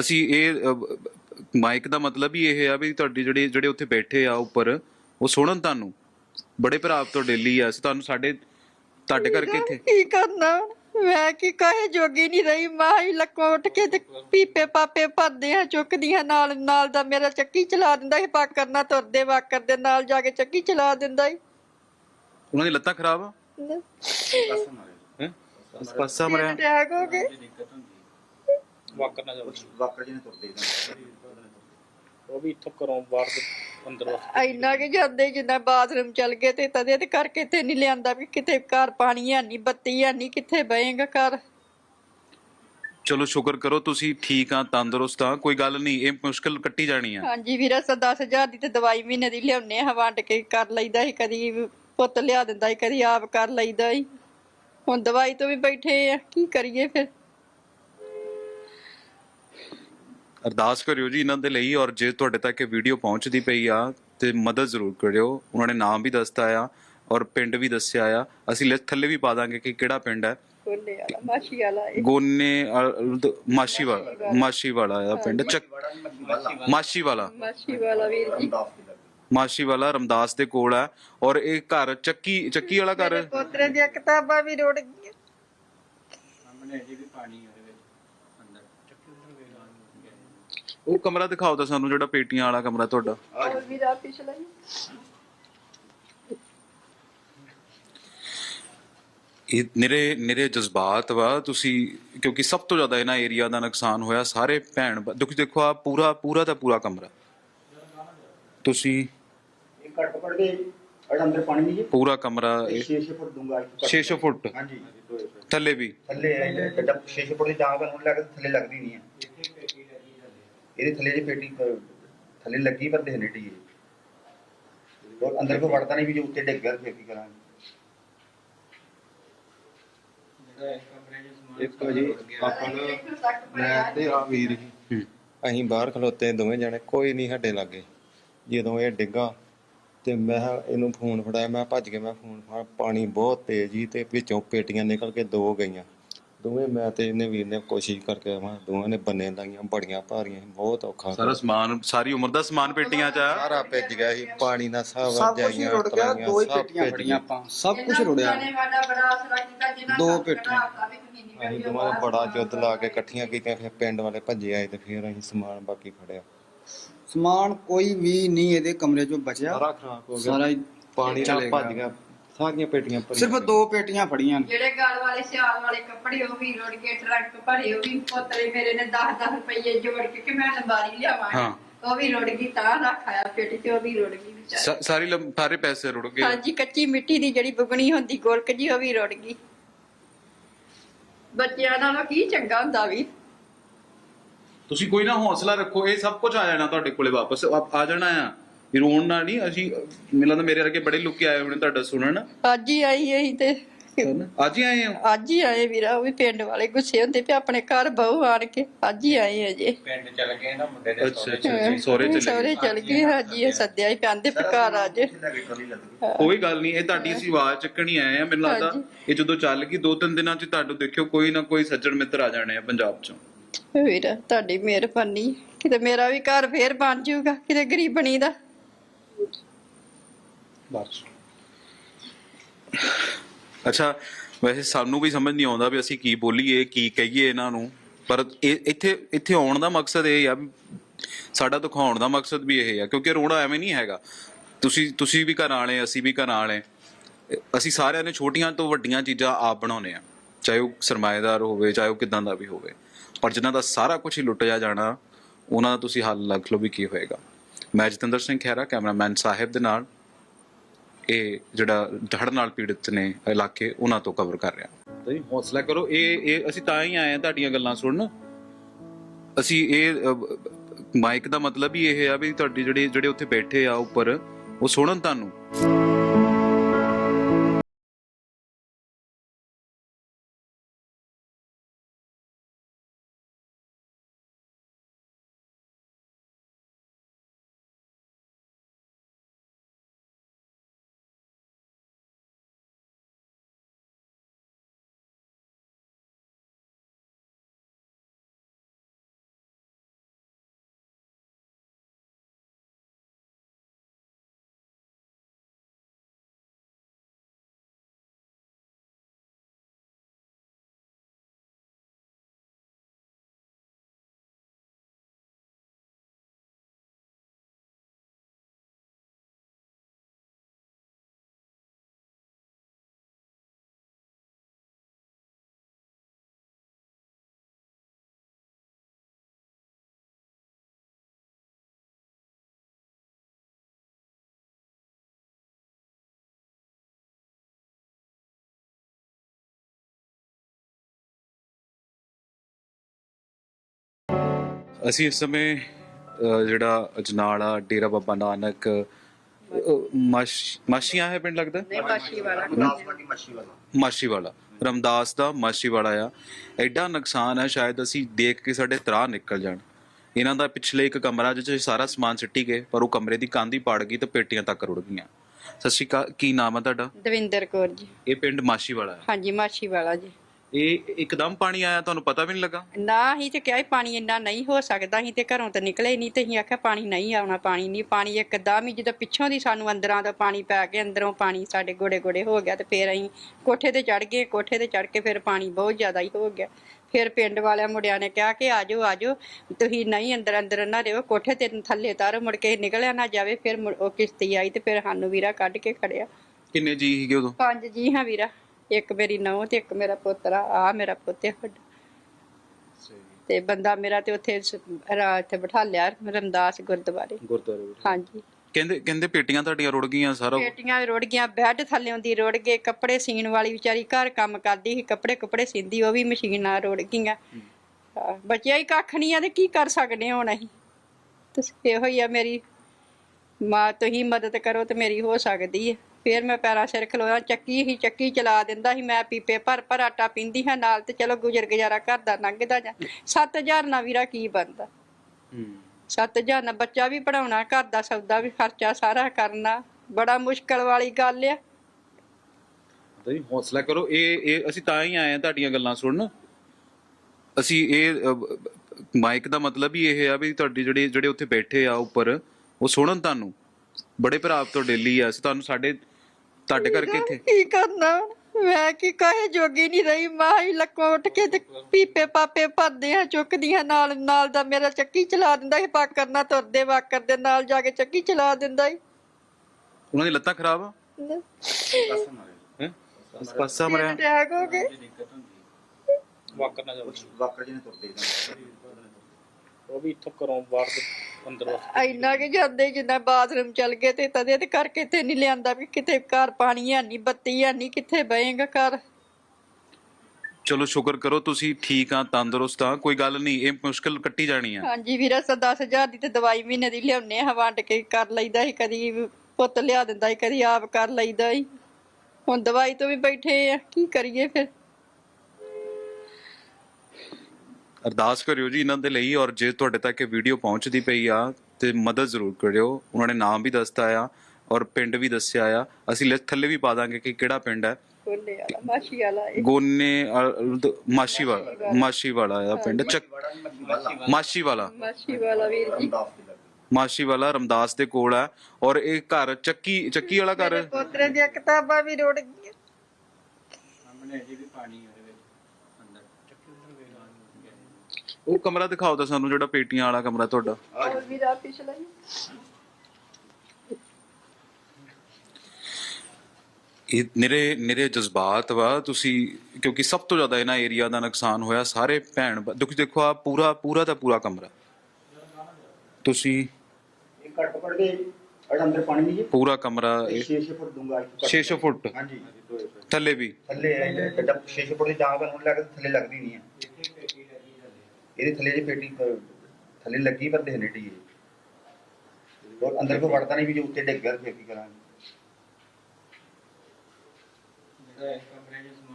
ਅਸੀਂ ਇਹ ਮਾਈਕ ਦਾ ਮਤਲਬ ਹੀ ਇਹ ਆ ਵੀ ਤੁਹਾਡੀ ਜਿਹੜੇ ਜਿਹੜੇ ਉੱਥੇ ਬੈਠੇ ਆ ਉੱਪਰ ਉਹ ਸੁਣਨ ਤੁਹਾਨੂੰ। ਬੜੇ ਭਰਾ ਤੋਂ ਡੇਲੀ ਆ ਅਸੀਂ ਤੁਹਾਨੂੰ ਸਾਡੇ ਤੁਹਾਡੇ ਕਰਕੇ ਇੱਥੇ?
ਕੀ ਕਰਨਾ? ਮੈਂ ਕੀ ਕਹੇ ਜੋਗੀ ਨਹੀਂ ਰਹੀ? ਮਾਂ ਹੀ ਲੱਕੋਂ ਉੱਠ ਕੇ ਤੇ ਪੀਪੇ ਪਾਪੇ ਭਰਦੇ ਆ ਚੁੱਕਦੀਆਂ ਨਾਲ ਨਾਲ ਦਾ ਮੇਰਾ ਚੱਕੀ ਚਲਾ ਦਿੰਦਾ ਸੀ ਬਾਕਰ ਨਾਲ ਤੁਰਦੇ ਬਾਕਰ ਦੇ ਨਾਲ ਜਾ ਕੇ ਚੱਕੀ ਚਲਾ ਦਿੰਦਾ ਸੀ।
ਉਹਨਾਂ ਦੀ ਲੱਤਾਂ ਖਰਾਬ? ਆ ਹੈ। ਪਾਸਾ ਮਰਿਆ।
ਅਟੈਕ ਹੋ ਗਏ।
ਵਾਕਰ ਨਾ ਜਾਓ
ਵਾਕਰ ਜੀ ਨੇ ਤੁਰਦੇ
ਉਹ ਵੀ ਇੱਥੋਂ ਘਰੋਂ ਬਾਹਰ ਦੇ ਅੰਦਰ
ਇੰਨਾ ਕਿ ਜਾਂਦੇ ਜਿੰਨਾ ਬਾਥਰੂਮ ਚੱਲ ਗਏ ਤੇ ਤਦੇ ਤੇ ਕਰਕੇ ਤੇ ਨਹੀਂ ਲਿਆਂਦਾ ਵੀ ਕਿਤੇ ਘਰ ਪਾਣੀ ਹੈ ਨਹੀਂ ਬੱਤੀ ਹੈ ਨਹੀਂ ਕਿੱਥੇ ਬਹੇਗਾ ਘਰ?
ਚਲੋ ਸ਼ੁਕਰ ਕਰੋ ਤੁਸੀਂ ਠੀਕ ਆ ਤੰਦਰੁਸਤ ਆ ਕੋਈ ਗੱਲ ਨਹੀਂ ਇਹ ਮੁਸ਼ਕਲ ਕੱਟੀ ਜਾਣੀ ਆ।
ਹਾਂਜੀ ਵੀਰਾ ਸਾ 10000 ਦੀ ਤੇ ਦਵਾਈ ਮਹੀਨੇ ਦੀ ਲਿਆਉਨੇ ਆ ਵੰਡ ਕੇ ਕਰ ਲਈਦਾ ਸੀ ਕਦੀ ਪੁੱਤ ਲਿਆ ਦਿੰਦਾ ਸੀ ਕਦੀ ਆਪ ਕਰ ਲਈਦਾ ਸੀ। ਹੁਣ ਦਵਾਈ ਤੋਂ ਵੀ ਬੈਠੇ ਆ ਕੀ ਕਰੀਏ ਫਿਰ?
ਅਰਦਾਸ ਕਰਿਓ ਜੀ ਇਹਨਾਂ ਦੇ ਲਈ ਔਰ ਜੇ ਤੁਹਾਡੇ ਤੱਕ ਇਹ ਵੀਡੀਓ ਪਹੁੰਚਦੀ ਪਈ ਆ ਤੇ ਮਦਦ ਜ਼ਰੂਰ ਕਰਿਓ। ਉਹਨਾਂ ਨੇ ਨਾਮ ਵੀ ਦੱਸਤਾ ਆ ਔਰ ਪਿੰਡ ਵੀ ਦੱਸਿਆ ਆ। ਅਸੀਂ ਲਿਸਟ ਥੱਲੇ ਵੀ ਪਾ ਦਾਂਗੇ ਕਿ ਕਿਹੜਾ ਪਿੰਡ ਹੈ।
ਵਾਲਾ ਮਾਸ਼ੀ ਵਾਲਾ
ਗੋਨੇ ਮਾਸ਼ੀ ਵਾਲਾ ਮਾਸ਼ੀ ਵਾਲਾ ਆ ਪਿੰਡ। ਚੱਕ ਮਾਸ਼ੀ ਵਾਲਾ।
ਮਾਸ਼ੀ ਵਾਲਾ ਵੀਰ ਜੀ।
ਮਾਸ਼ੀ ਵਾਲਾ ਰਮਦਾਸ ਦੇ ਕੋਲ ਹੈ ਔਰ ਇਹ ਘਰ ਚੱਕੀ ਚੱਕੀ ਵਾਲਾ ਘਰ?
ਪੋਤਰੇ ਦੀਆਂ ਕਿਤਾਬਾਂ ਵੀ ਰੁੜ ਗਈਆਂ।
ਉਹ ਕਮਰਾ ਦਿਖਾਓ ਤਾਂ ਸਾਨੂੰ ਜਿਹੜਾ ਪੇਟੀਆਂ ਵਾਲਾ ਕਮਰਾ ਤੁਹਾਡਾ।
ਪਿਛਲਾ ਹੀ
ਇਹ ਨਿਰੇ ਨਿਰੇ ਜਜ਼ਬਾਤ ਵਾ ਤੁਸੀਂ ਕਿਉਂਕਿ ਸਭ ਤੋਂ ਜ਼ਿਆਦਾ ਇਹਨਾਂ ਏਰੀਆ ਦਾ ਨੁਕਸਾਨ ਹੋਇਆ ਸਾਰੇ ਭੈਣ ਦੇਖੋ ਦੇਖੋ ਆ ਪੂਰਾ ਪੂਰਾ ਦਾ ਪੂਰਾ ਕਮਰਾ। ਤੁਸੀਂ
ਇਹ ਘੱਟ ਪੜ ਅੜ ਅੰਦਰ ਪਾਣੀ ਨਹੀਂ ਜੀ?
ਪੂਰਾ ਕਮਰਾ
6 ਫੁੱਟ ਡੂੰਗਾ
600 ਫੁੱਟ।
ਹਾਂਜੀ।
ਥੱਲੇ ਵੀ।
ਥੱਲੇ ਹੈ ਜਿਹੜਾ 6 ਫੁੱਟ ਦੀ ਡਾਂਗ ਨੂੰ ਲੱਗ ਥੱਲੇ ਲੱਗਦੀ ਨਹੀਂ ਹੈ। ਇਹਦੇ ਥੱਲੇ ਜੀ ਪੇਟੀ ਥੱਲੇ ਲੱਗੀ ਪਰ ਦੇਖ ਨੇਟੀ ਹੈ ਔਰ ਅੰਦਰ ਕੋਈ ਵੜਦਾ ਨਹੀਂ ਵੀ ਜੇ ਉੱਤੇ ਡਿੱਗ ਗਿਆ ਫਿਰ ਕੀ ਕਰਾਂਗੇ?
ਆਪਾਂ ਮੈਂ ਤੇ ਆ ਵੀਰ ਅਸੀਂ ਬਾਹਰ ਖਲੋਤੇ ਦੋਵੇਂ ਜਣੇ ਕੋਈ ਨਹੀਂ ਸਾਡੇ ਲਾਗੇ। ਜਦੋਂ ਇਹ ਡਿੱਗਾ ਤੇ ਮੈਂ ਇਹਨੂੰ ਫੋਨ ਫੜਾਇਆ ਮੈਂ ਭੱਜ ਕੇ ਮੈਂ ਫੋਨ ਫੜ ਪਾਣੀ ਬਹੁਤ ਤੇਜ਼ ਸੀ ਤੇ ਵਿੱਚੋਂ ਪੇਟੀਆਂ ਨਿਕਲ ਕੇ ਦੋ ਗਈਆਂ। ਦੋਵੇਂ ਮੈਂ ਤੇ ਇਹਨੇ ਵੀਰ ਨੇ ਕੋਸ਼ਿਸ਼ ਕਰਕੇ ਆਵਾਂ ਦੋਵਾਂ ਨੇ ਬੰਨੇ ਲਾਈਆਂ ਬੜੀਆਂ ਭਾਰੀਆਂ ਸੀ, ਬਹੁਤ ਔਖਾ
ਸਾਰਾ ਸਮਾਨ ਸਾਰੀ ਉਮਰ ਦਾ ਸਮਾਨ ਪੇਟੀਆਂ 'ਚ ਆ
ਸਾਰਾ ਭਿੱਜ ਗਿਆ ਸੀ ਪਾਣੀ ਨਾਲ ਸਭ
ਸਭ ਕੁਝ
ਜਾਈਆਂ
ਰੁੜ ਗਿਆ ਦੋ ਹੀ ਪੇਟੀਆਂ ਫੜੀਆਂ। ਆਪਾਂ ਸਭ ਕੁਝ ਰੁੜਿਆ
ਨੇ ਸਾਡਾ ਬੜਾ ਆਸਰਾ ਕੀਤਾ ਜਿਨ੍ਹਾਂ
ਦੋ ਪੇਟੀਆਂ।
ਵੀ
ਅਸੀਂ
ਕਰੀਓ
ਦੋਵਾਂ ਨੇ। ਬੜਾ ਜੁੱਧ ਲਾ ਕੇ ਇਕੱਠੀਆਂ ਕੀਤੀਆਂ ਫਿਰ ਪਿੰਡ ਵਾਲੇ ਭੱਜੇ ਆਏ ਤੇ ਫਿਰ ਅਸੀਂ ਸਮਾਨ ਬਾਕੀ ਫੜਿਆ
ਸਮਾਨ ਕੋਈ ਵੀ ਨਹੀਂ ਇਹਦੇ ਕਮਰੇ ਚੋਂ ਬਚਿਆ
ਸਾਰਾ ਖਰਾਬ ਹੋ ਗਿਆ
ਸਾਰਾ ਹੀ
ਪਾਣੀ ਨਾਲ
ਚਲੇ
ਭੱਜ
ਗਿਆ।
ਗਿਆ ਸਾਰੀਆਂ ਪੇਟੀਆਂ ਭਰੀਆਂ
ਸਿਰਫ। ਦੋ ਪੇਟੀਆਂ ਫੜੀਆਂ ਨੇ।
ਜਿਹੜੇ ਗਲ ਵਾਲੇ ਸਿਆਲ ਵਾਲੇ ਕੱਪੜੇ ਉਹ ਵੀ ਰੋੜ ਕੇ ਟਰੱਕ ਭਰੇ ਉਹ ਵੀ ਪੋਤਰੇ ਮੇਰੇ ਨੇ 10-10 ਰੁਪਏ ਜੋੜ ਕੇ ਕਿ ਮੈਂ ਲੰਬਾਰੀ ਲਿਆਵਾਂ।
ਹਾਂ।
ਉਹ ਵੀ ਰੁੜ ਗਈ ਤਾਂ ਰੱਖ ਆਇਆ ਪੇਟੀ ਤੇ ਉਹ ਵੀ ਰੁੜ ਗਈ ਵਿਚਾਰੀ।
ਸਾ- ਸਾਰੀ ਲੰਬ- ਸਾਰੇ ਪੈਸੇ ਰੁੜ ਗਏ।
ਹਾਂਜੀ ਕੱਚੀ ਮਿੱਟੀ ਦੀ ਜਿਹੜੀ ਬੁਗਣੀ ਹੁੰਦੀ ਗੋਲਕ ਜੀ ਉਹ ਵੀ ਰੁੜ ਗਈ। ਬੱਚਿਆਂ ਨਾਲੋਂ ਕੀ ਚੰਗਾ ਹੁੰਦਾ ਵੀ।
ਤੁਸੀਂ ਕੋਈ ਨਾ ਹੌਸਲਾ ਰੱਖੋ ਇਹ ਸਭ ਕੁਝ ਆ ਜਾਣਾ ਤੁਹਾਡੇ ਕੋਲੇ ਵਾਪਸ। ਆ ਆ ਜਾਣਾ ਆ। ਇਹ ਰੋਣ ਨਾਲ ਨਹੀਂ ਅਸੀਂ ਮਿਲਾਂ ਤਾਂ ਮੇਰੇ ਵਰਗੇ ਬੜੇ ਲੁੱਕੇ ਆਏ ਹੋਣੇ ਤੁਹਾਡਾ ਸੁਣਨ।
ਅੱਜ ਹੀ ਆਈ ਅਸੀਂ ਤੇ।
ਅੱਜ ਹੀ ਆਏ ਹੋ?
ਅੱਜ ਹੀ ਆਏ ਵੀਰਾ ਉਹ ਵੀ ਪਿੰਡ ਵਾਲੇ ਗੁੱਸੇ ਹੁੰਦੇ ਪਏ ਆਪਣੇ ਘਰ ਬਹੂ ਆਣ ਕੇ ਅੱਜ ਹੀ ਆਏ ਅਜੇ
ਅੱਛਾ ਅੱਛਾ ਅੱਛਾ ਸੋਰੇ ਚਲੇ
ਸਹੁਰੇ
ਗਏ।
ਚਲ ਗਏ ਹਾਂਜੀ ਇਹ ਸੱਦਿਆ ਹੀ ਪੈਂਦੇ ਘਰ ਅੱਜ।
ਕੋਈ ਗੱਲ ਨਹੀਂ ਇਹ ਤੁਹਾਡੀ ਅਸੀਂ ਆਵਾਜ਼ ਚੱਕਣੀ ਆਏ ਆ ਮੈਨੂੰ ਲੱਗਦਾ। ਇਹ ਜਦੋਂ ਚੱਲ ਗਈ ਦੋ ਤਿੰਨ ਦਿਨਾਂ ਚ ਤੁਹਾਨੂੰ ਦੇਖਿਓ ਕੋਈ ਨਾ ਕੋਈ ਸੱਜਣ ਮਿੱਤਰ ਆ ਜਾਣੇ ਆ ਪੰਜਾਬ ਚੋਂ।
ਵੀਰਾ ਤੁਹਾਡੀ ਮਿਹਰਬਾਨੀ ਕਿਤੇ ਮੇਰਾ ਵੀ ਘਰ ਫੇਰ ਬਣ ਜਾਊਗਾ ਕਿਤੇ ਗਰੀਬਣੀ ਦਾ।
ਬਸ। ਅੱਛਾ, ਵੈਸੇ ਸਾਨੂੰ ਵੀ ਸਮਝ ਨਹੀਂ ਆਉਂਦਾ ਵੀ ਅਸੀਂ ਕੀ ਬੋਲੀਏ, ਕੀ ਕਹੀਏ ਇਹਨਾਂ ਨੂੰ। ਪਰ ਇਹ ਇੱਥੇ ਇੱਥੇ ਆਉਣ ਦਾ ਮਕਸਦ ਇਹ ਆ, ਸਾਡਾ ਦਿਖਾਉਣ ਦਾ ਮਕਸਦ ਵੀ ਇਹ ਆ, ਕਿਉਂਕਿ ਰੋਣਾ ਐਵੇਂ ਨਹੀਂ ਹੈਗਾ। ਤੁਸੀਂ ਤੁਸੀਂ ਵੀ ਘਰਾਂ ਵਾਲੇ, ਅਸੀਂ ਵੀ ਘਰਾਂ ਵਾਲੇ। ਅਸੀਂ ਸਾਰਿਆਂ ਨੇ ਛੋਟੀਆਂ ਤੋਂ ਵੱਡੀਆਂ ਚੀਜ਼ਾਂ ਆਪ ਬਣਾਉਨੇ ਆ। ਚਾਹੇ ਉਹ ਸਰਮਾਏਦਾਰ ਹੋਵੇ, ਚਾਹੇ ਉਹ ਕਿਦਾਂ ਦਾ ਵੀ ਹੋਵੇ। ਪਰ ਜਿਨ੍ਹਾਂ ਦਾ ਸਾਰਾ ਕੁਝ ਹੀ ਲੁੱਟਿਆ ਜਾਣਾ, ਉਹਨਾਂ ਦਾ ਤੁਸੀਂ ਹੱਲ ਲੱਗ ਲਓ ਵੀ ਕੀ ਹੋਏਗਾ। ਮੈਂ ਜਤਿੰਦਰ ਸਿੰਘ ਖਹਿਰਾ, ਕੈਮਰਾਮੈਨ ਸਾਹਿਬ ਦੇ ਨਾਲ। ਇਹ ਜਿਹੜਾ ਧੜ ਨਾਲ ਪੀੜਤ ਨੇ ਇਲਾਕੇ, ਉਹਨਾਂ ਤੋਂ ਕਵਰ ਕਰ ਰਿਹਾ। ਤੁਸੀਂ ਹੌਸਲਾ ਕਰੋ, ਇਹ ਇਹ, ਅਸੀਂ ਤਾਂ ਹੀ ਆਏ ਆ ਤੁਹਾਡੀਆਂ ਗੱਲਾਂ ਸੁਣਨ। ਅਸੀਂ ਇਹ ਮਾਈਕ ਦਾ ਮਤਲਬ ਹੀ ਇਹ ਆ ਵੀ ਤੁਹਾਡੀ ਜਿਹੜੇ ਜਿਹੜੇ ਉੱਥੇ ਬੈਠੇ ਆ ਉੱਪਰ, ਉਹ ਸੁਣਨ ਤੁਹਾਨੂੰ। ਅਸੀਂ ਇਸ ਸਮੇਂ ਜਿਹੜਾ ਅਜਨਾਲਾ ਡੇਰਾ ਬਾਬਾ ਨਾਨਕ ਮਾਸ਼- ਮਾਸ਼ੀਆਂ ਹੈ ਪਿੰਡ ਲੱਗਦਾ?
ਨਹੀਂ ਬਾਸ਼ੀ
ਵਾਲਾ
ਮਾਸ਼ੀ ਵਾਲਾ ਰਮਦਾਸ ਦਾ ਮਾਸ਼ੀ ਵਾਲਾ ਆ। ਐਡਾ ਨੁਕਸਾਨ ਹੈ ਸ਼ਾਇਦ ਅਸੀਂ ਦੇਖ ਕੇ ਸਾਡੇ ਤਰਾਹ ਨਿਕਲ ਜਾਣ। ਇਹਨਾਂ ਦਾ ਪਿਛਲੇ ਇੱਕ ਕਮਰਾ ਜਿੱਥੇ ਸਾਰਾ ਸਮਾਨ ਸਿੱਟੀ ਗਏ ਪਰ ਉਹ ਕਮਰੇ ਦੀ ਕੰਧ ਹੀ ਪਾੜ ਗਈ ਤੇ ਪੇਟੀਆਂ ਤੱਕ ਰੁੜ ਗਈਆਂ। ਸਤਿ ਸ਼੍ਰੀ ਅਕਾਲ ਕੀ ਨਾਮ ਹੈ ਤੁਹਾਡਾ?
ਦਵਿੰਦਰ ਕੌਰ ਜੀ।
ਇਹ ਪਿੰਡ ਮਾਸ਼ੀ ਵਾਲਾ ਹੈ।
ਹਾਂਜੀ ਮਾਛੀ ਵਾਲਾ ਜੀ।
ਇਹ ਇੱਕਦਮ ਪਾਣੀ ਆਇਆ ਤੁਹਾਨੂੰ ਪਤਾ ਵੀ ਨਹੀਂ ਲੱਗਾ?
ਨਾ ਹੀ ਤੇ ਕਿਹਾ ਸੀ ਪਾਣੀ ਇੰਨਾ ਨਹੀਂ ਹੋ ਸਕਦਾ ਸੀ ਤੇ ਘਰੋਂ ਤਾਂ ਨਿਕਲੇ ਨਹੀਂ ਤੇ ਅਸੀਂ ਆਖਿਆ ਪਾਣੀ ਨਹੀਂ ਆਉਣਾ ਪਾਣੀ ਨਹੀਂ ਪਾਣੀ ਇੱਕਦਮ ਹੀ ਜਦੋਂ ਪਿੱਛੋਂ ਦੀ ਸਾਨੂੰ ਅੰਦਰਾਂ ਦਾ ਪਾਣੀ ਪੈ ਕੇ ਅੰਦਰੋਂ ਪਾਣੀ ਸਾਡੇ ਗੋੜੇ ਗੋੜੇ ਹੋ ਗਿਆ ਤੇ ਫਿਰ ਅਸੀਂ ਕੋਠੇ ਤੇ ਚੜ ਗਏ ਕੋਠੇ ਤੇ ਚੜ ਕੇ ਫਿਰ ਪਾਣੀ ਬਹੁਤ ਜ਼ਿਆਦਾ ਹੀ ਹੋ ਗਿਆ। ਫਿਰ ਪਿੰਡ ਵਾਲਿਆਂ ਮੁੰਡਿਆਂ ਨੇ ਕਿਹਾ ਕਿ ਆਜੋ ਆਜੋ ਤੁਸੀਂ ਨਹੀਂ ਅੰਦਰ ਅੰਦਰ ਨਾ ਰਹੋ ਕੋਠੇ ਤੇ ਥੱਲੇ ਤਾਰੋ ਮੁੜ ਕੇ ਨਿਕਲਿਆ ਨਾ ਜਾਵੇ ਫਿਰ ਉਹ ਕਿਸ਼ਤੀ ਆਈ ਤੇ ਫਿਰ ਸਾਨੂੰ ਵੀਰਾ ਕੱਢ ਕੇ ਖੜਿਆ
ਕਿੰਨੇ ਜੀ ਸੀਗੇ ਉਦੋਂ?
ਪੰਜ ਜੀ ਹਾਂ ਵੀਰਾ। ਇੱਕ ਮੇਰੀ ਨੌਂ ਤੇ ਇੱਕ ਮੇਰਾ ਪੁੱਤਰਾ ਆ ਮੇਰਾ ਪੁੱਤ ਹੈ ਵੱਡਾ ਤੇ ਬੰਦਾ ਮੇਰਾ ਤੇ ਉੱਥੇ ਸ- ਰਾ- ਇੱਥੇ ਬਿਠਾ ਲਿਆ ਰਮਦਾਸ ਗੁਰਦੁਆਰੇ।
ਗੁਰਦੁਆਰੇ
ਹਾਂਜੀ।
ਕਹਿੰਦੇ ਕਹਿੰਦੇ ਪੇਟੀਆਂ ਤੁਹਾਡੀਆਂ ਰੁੜ ਗਈਆਂ ਸਾਰਾ
ਪੇਟੀਆਂ ਰੁੜ ਗਈਆਂ ਬੈੱਡ ਥੱਲਿਓਂ ਦੀ ਰੁੜ ਗਏ ਕੱਪੜੇ ਸੀਣ ਵਾਲੀ ਵਿਚਾਰੀ ਘਰ ਕੰਮ ਕਰਦੀ ਸੀ ਕੱਪੜੇ ਕੁਪੜੇ ਸੀਂਦੀ ਉਹ ਵੀ ਮਸ਼ੀਨ ਨਾਲ ਰੁੜ ਗਈਆਂ। ਬਚਿਆ ਹੀ ਕੱਖ ਨਹੀਂ ਆ ਤੇ ਕੀ ਕਰ ਸਕਦੇ ਹੁਣ ਅਸੀਂ? ਤੁਸੀਂ ਇਹੋ ਹੀ ਆ ਮੇਰੀ ਮਾਂ ਤੁਸੀਂ ਮਦਦ ਕਰੋ ਤੇ ਮੇਰੀ ਹੋ ਸਕਦੀ ਹੈ ਫਿਰ ਮੈਂ ਪੈਰਾਂ ਸਿਰ ਖਲੋਇਆ ਚੱਕੀ ਹੀ ਚੱਕੀ ਚਲਾ ਦਿੰਦਾ ਸੀ ਮੈਂ ਪੀਪੇ ਭਰ ਭਰ ਆਟਾ ਪੀਂਦੀ ਹਾਂ ਨਾਲ ਤੇ ਚਲੋ ਗੁਜ਼ਰ ਗੁਜ਼ਾਰਾ ਘਰ ਦਾ ਲੰਘਦਾ ਜਾ। 7000 ਨਾਲ ਵੀਰਾ ਕੀ ਬਣਦਾ?
ਹੂੰ।
7000 ਨਾਲ ਬੱਚਾ ਵੀ ਪੜਾਉਣਾ ਘਰ ਦਾ ਸੌਦਾ ਵੀ ਖਰਚਾ ਸਾਰਾ ਕਰਨਾ ਬੜਾ ਮੁਸ਼ਕਲ ਵਾਲੀ ਗੱਲ ਆ।
ਤੁਸੀਂ ਹੌਸਲਾ ਕਰੋ ਇਹ ਇਹ ਅਸੀਂ ਤਾਂ ਹੀ ਆਏ ਆ ਤੁਹਾਡੀਆਂ ਗੱਲਾਂ ਸੁਣਨ। ਅਸੀਂ ਇਹ ਮਾਈਕ ਦਾ ਮਤਲਬ ਹੀ ਇਹ ਆ ਵੀ ਤੁਹਾਡੀ ਜਿਹੜੇ ਜਿਹੜੇ ਉੱਥੇ ਬੈਠੇ ਆ ਉੱਪਰ ਉਹ ਸੁਣਨ ਤੁਹਾਨੂੰ। ਬੜੇ ਭਰਾ ਤੁਹਾਡੇ ਲਈ ਆ ਅਸੀਂ ਤੁਹਾਨੂੰ ਸਾਡੇ ਤੁਹਾਡੇ ਕਰਕੇ ਇੱਥੇ?
ਕੀ ਕਰਨਾ? ਮੈਂ ਕੀ ਕਹੇ ਜੋਗੀ ਨਹੀਂ ਰਹੀ? ਮਾਂ ਹੀ ਲੱਕੋਂ ਉੱਠ ਕੇ ਤੇ ਪੀਪੇ ਪਾਪੇ ਭਰਦੇ ਆ ਚੁੱਕਦੀਆਂ ਨਾਲ ਨਾਲ ਦਾ ਮੇਰਾ ਚੱਕੀ ਚਲਾ ਦਿੰਦਾ ਸੀ ਪਾਕਰ ਨਾਲ ਤੁਰਦੇ ਵਾਕਰ ਦੇ ਨਾਲ ਜਾ ਕੇ ਚੱਕੀ ਚਲਾ ਦਿੰਦਾ ਸੀ।
ਉਹਨਾਂ ਦੀ ਲੱਤਾਂ ਖਰਾਬ? ਆ ਹੈ? ਪਾਸਾ ਮਰਿਆ।
ਅਟੈਕ ਹੋ ਗਏ।
ਵਾਕਰ ਨਾ ਜਾਓ
ਵਾਕਰ ਜੀ ਨੇ ਤੁਰਦੇ ਜਾਂਦੇ
ਉਹ ਵੀ ਇੱਥੋਂ ਘਰੋਂ ਬਾਹਰ ਦੇ ਅੰਦਰ
ਇੰਨਾ ਕਿ ਜਾਂਦੇ ਜਿੰਨਾ ਬਾਥਰੂਮ ਚੱਲ ਗਏ ਤੇ ਤਦੇ ਤੇ ਕਰਕੇ ਤੇ ਨਹੀਂ ਲਿਆਂਦਾ ਵੀ ਕਿਤੇ ਘਰ ਪਾਣੀ ਹੈ ਨਹੀਂ ਬੱਤੀ ਹੈ ਨਹੀਂ ਕਿੱਥੇ ਬਹੇਗਾ ਘਰ?
ਚਲੋ ਸ਼ੁਕਰ ਕਰੋ ਤੁਸੀਂ ਠੀਕ ਆ ਤੰਦਰੁਸਤ ਆ ਕੋਈ ਗੱਲ ਨਹੀਂ ਇਹ ਮੁਸ਼ਕਲ ਕੱਟੀ ਜਾਣੀ ਆ।
ਹਾਂਜੀ ਵੀਰਾ ਸਾ 10000 ਦੀ ਤੇ ਦਵਾਈ ਮਹੀਨੇ ਦੀ ਲਿਆਉਨੇ ਆ ਵੰਡ ਕੇ ਕਰ ਲਈਦਾ ਸੀ ਕਦੀ ਪੁੱਤ ਲਿਆ ਦਿੰਦਾ ਸੀ ਕਦੀ ਆਪ ਕਰ ਲਈਦਾ ਸੀ। ਹੁਣ ਦਵਾਈ ਤੋਂ ਵੀ ਬੈਠੇ ਆ ਕੀ ਕਰੀਏ ਫਿਰ?
ਅਰਦਾਸ ਕਰਿਓ ਜੀ ਇਹਨਾਂ ਦੇ ਲਈ ਔਰ ਜੇ ਤੁਹਾਡੇ ਤੱਕ ਇਹ ਵੀਡੀਓ ਪਹੁੰਚਦੀ ਪਈ ਆ ਤੇ ਮਦਦ ਜ਼ਰੂਰ ਕਰਿਓ। ਉਹਨਾਂ ਨੇ ਨਾਮ ਵੀ ਦੱਸਤਾ ਆ ਔਰ ਪਿੰਡ ਵੀ ਦੱਸਿਆ ਆ। ਅਸੀਂ ਲਿਸਟ ਥੱਲੇ ਵੀ ਪਾ ਦਾਂਗੇ ਕਿ ਕਿਹੜਾ ਪਿੰਡ ਹੈ।
ਵਾਲਾ ਮਾਸ਼ੀ ਵਾਲਾ
ਗੋਨੇ ਮਾਸ਼ੀ ਵਾਲਾ ਮਾਸ਼ੀ ਵਾਲਾ ਆ ਪਿੰਡ। ਚੱਕ ਮਾਸ਼ੀ ਵਾਲਾ।
ਮਾਸ਼ੀ ਵਾਲਾ। ਵੀਰ ਜੀ।
ਰਮਦਾਸ ਦੇ ਲੱਗੇ
ਮਾਸ਼ੀ ਵਾਲਾ ਰਮਦਾਸ ਦੇ ਕੋਲ ਆ। ਔਰ ਇਹ ਘਰ ਚੱਕੀ ਚੱਕੀ ਵਾਲਾ ਘਰ।
ਪੋਤਰੇ ਦੀਆਂ ਕਿਤਾਬਾਂ ਵੀ ਰੁੜ ਗਈਆਂ।
ਉਹ ਕਮਰਾ ਦਿਖਾਓ ਤਾਂ ਸਾਨੂੰ ਜਿਹੜਾ ਪੇਟੀਆਂ ਵਾਲਾ ਕਮਰਾ ਤੁਹਾਡਾ। ਇਹ ਨਿਰੇ ਨਿਰੇ ਜਜ਼ਬਾਤ ਵਾ ਤੁਸੀਂ ਕਿਉਂਕਿ ਸਭ ਤੋਂ ਜ਼ਿਆਦਾ ਇਹਨਾਂ ਏਰੀਆ ਦਾ ਨੁਕਸਾਨ ਹੋਇਆ ਸਾਰੇ ਭੈਣ ਭ- ਦੇਖੋ ਦੇਖੋ ਆ ਪੂਰਾ ਪੂਰਾ ਦਾ ਪੂਰਾ ਕਮਰਾ। ਤੁਸੀਂ?
ਇਹ ਘੱਟ ਪੜ ਅੜ ਅੰਦਰ ਪਾਣੀ ਨਹੀਂ ਜੀ?
ਪੂਰਾ ਕਮਰਾ
6 ਫੁੱਟ ਡੂੰਗਾ
600 ਫੁੱਟ।
ਹਾਂਜੀ।
ਥੱਲੇ ਵੀ।
ਥੱਲੇ ਹੈ ਜਿਹੜਾ 6 ਫੁੱਟ ਦੀ ਡਾਂਗ ਹੁਣ ਲੱਗ ਥੱਲੇ ਲੱਗਦੀ ਨਹੀਂ ਹੈ ਇਹਦੇ ਥੱਲੇ ਜੀ ਪੇਟੀ ਥੱਲੇ ਲੱਗੀ ਪਰ ਦੇਖ ਨੇਟੀ ਹੈ ਔਰ ਅੰਦਰ ਕੋਈ ਵੜਦਾ ਨਹੀਂ ਵੀ ਜੇ ਉੱਤੇ ਡਿੱਗ ਗਿਆ ਫਿਰ ਕੀ ਕਰਾਂਗੇ?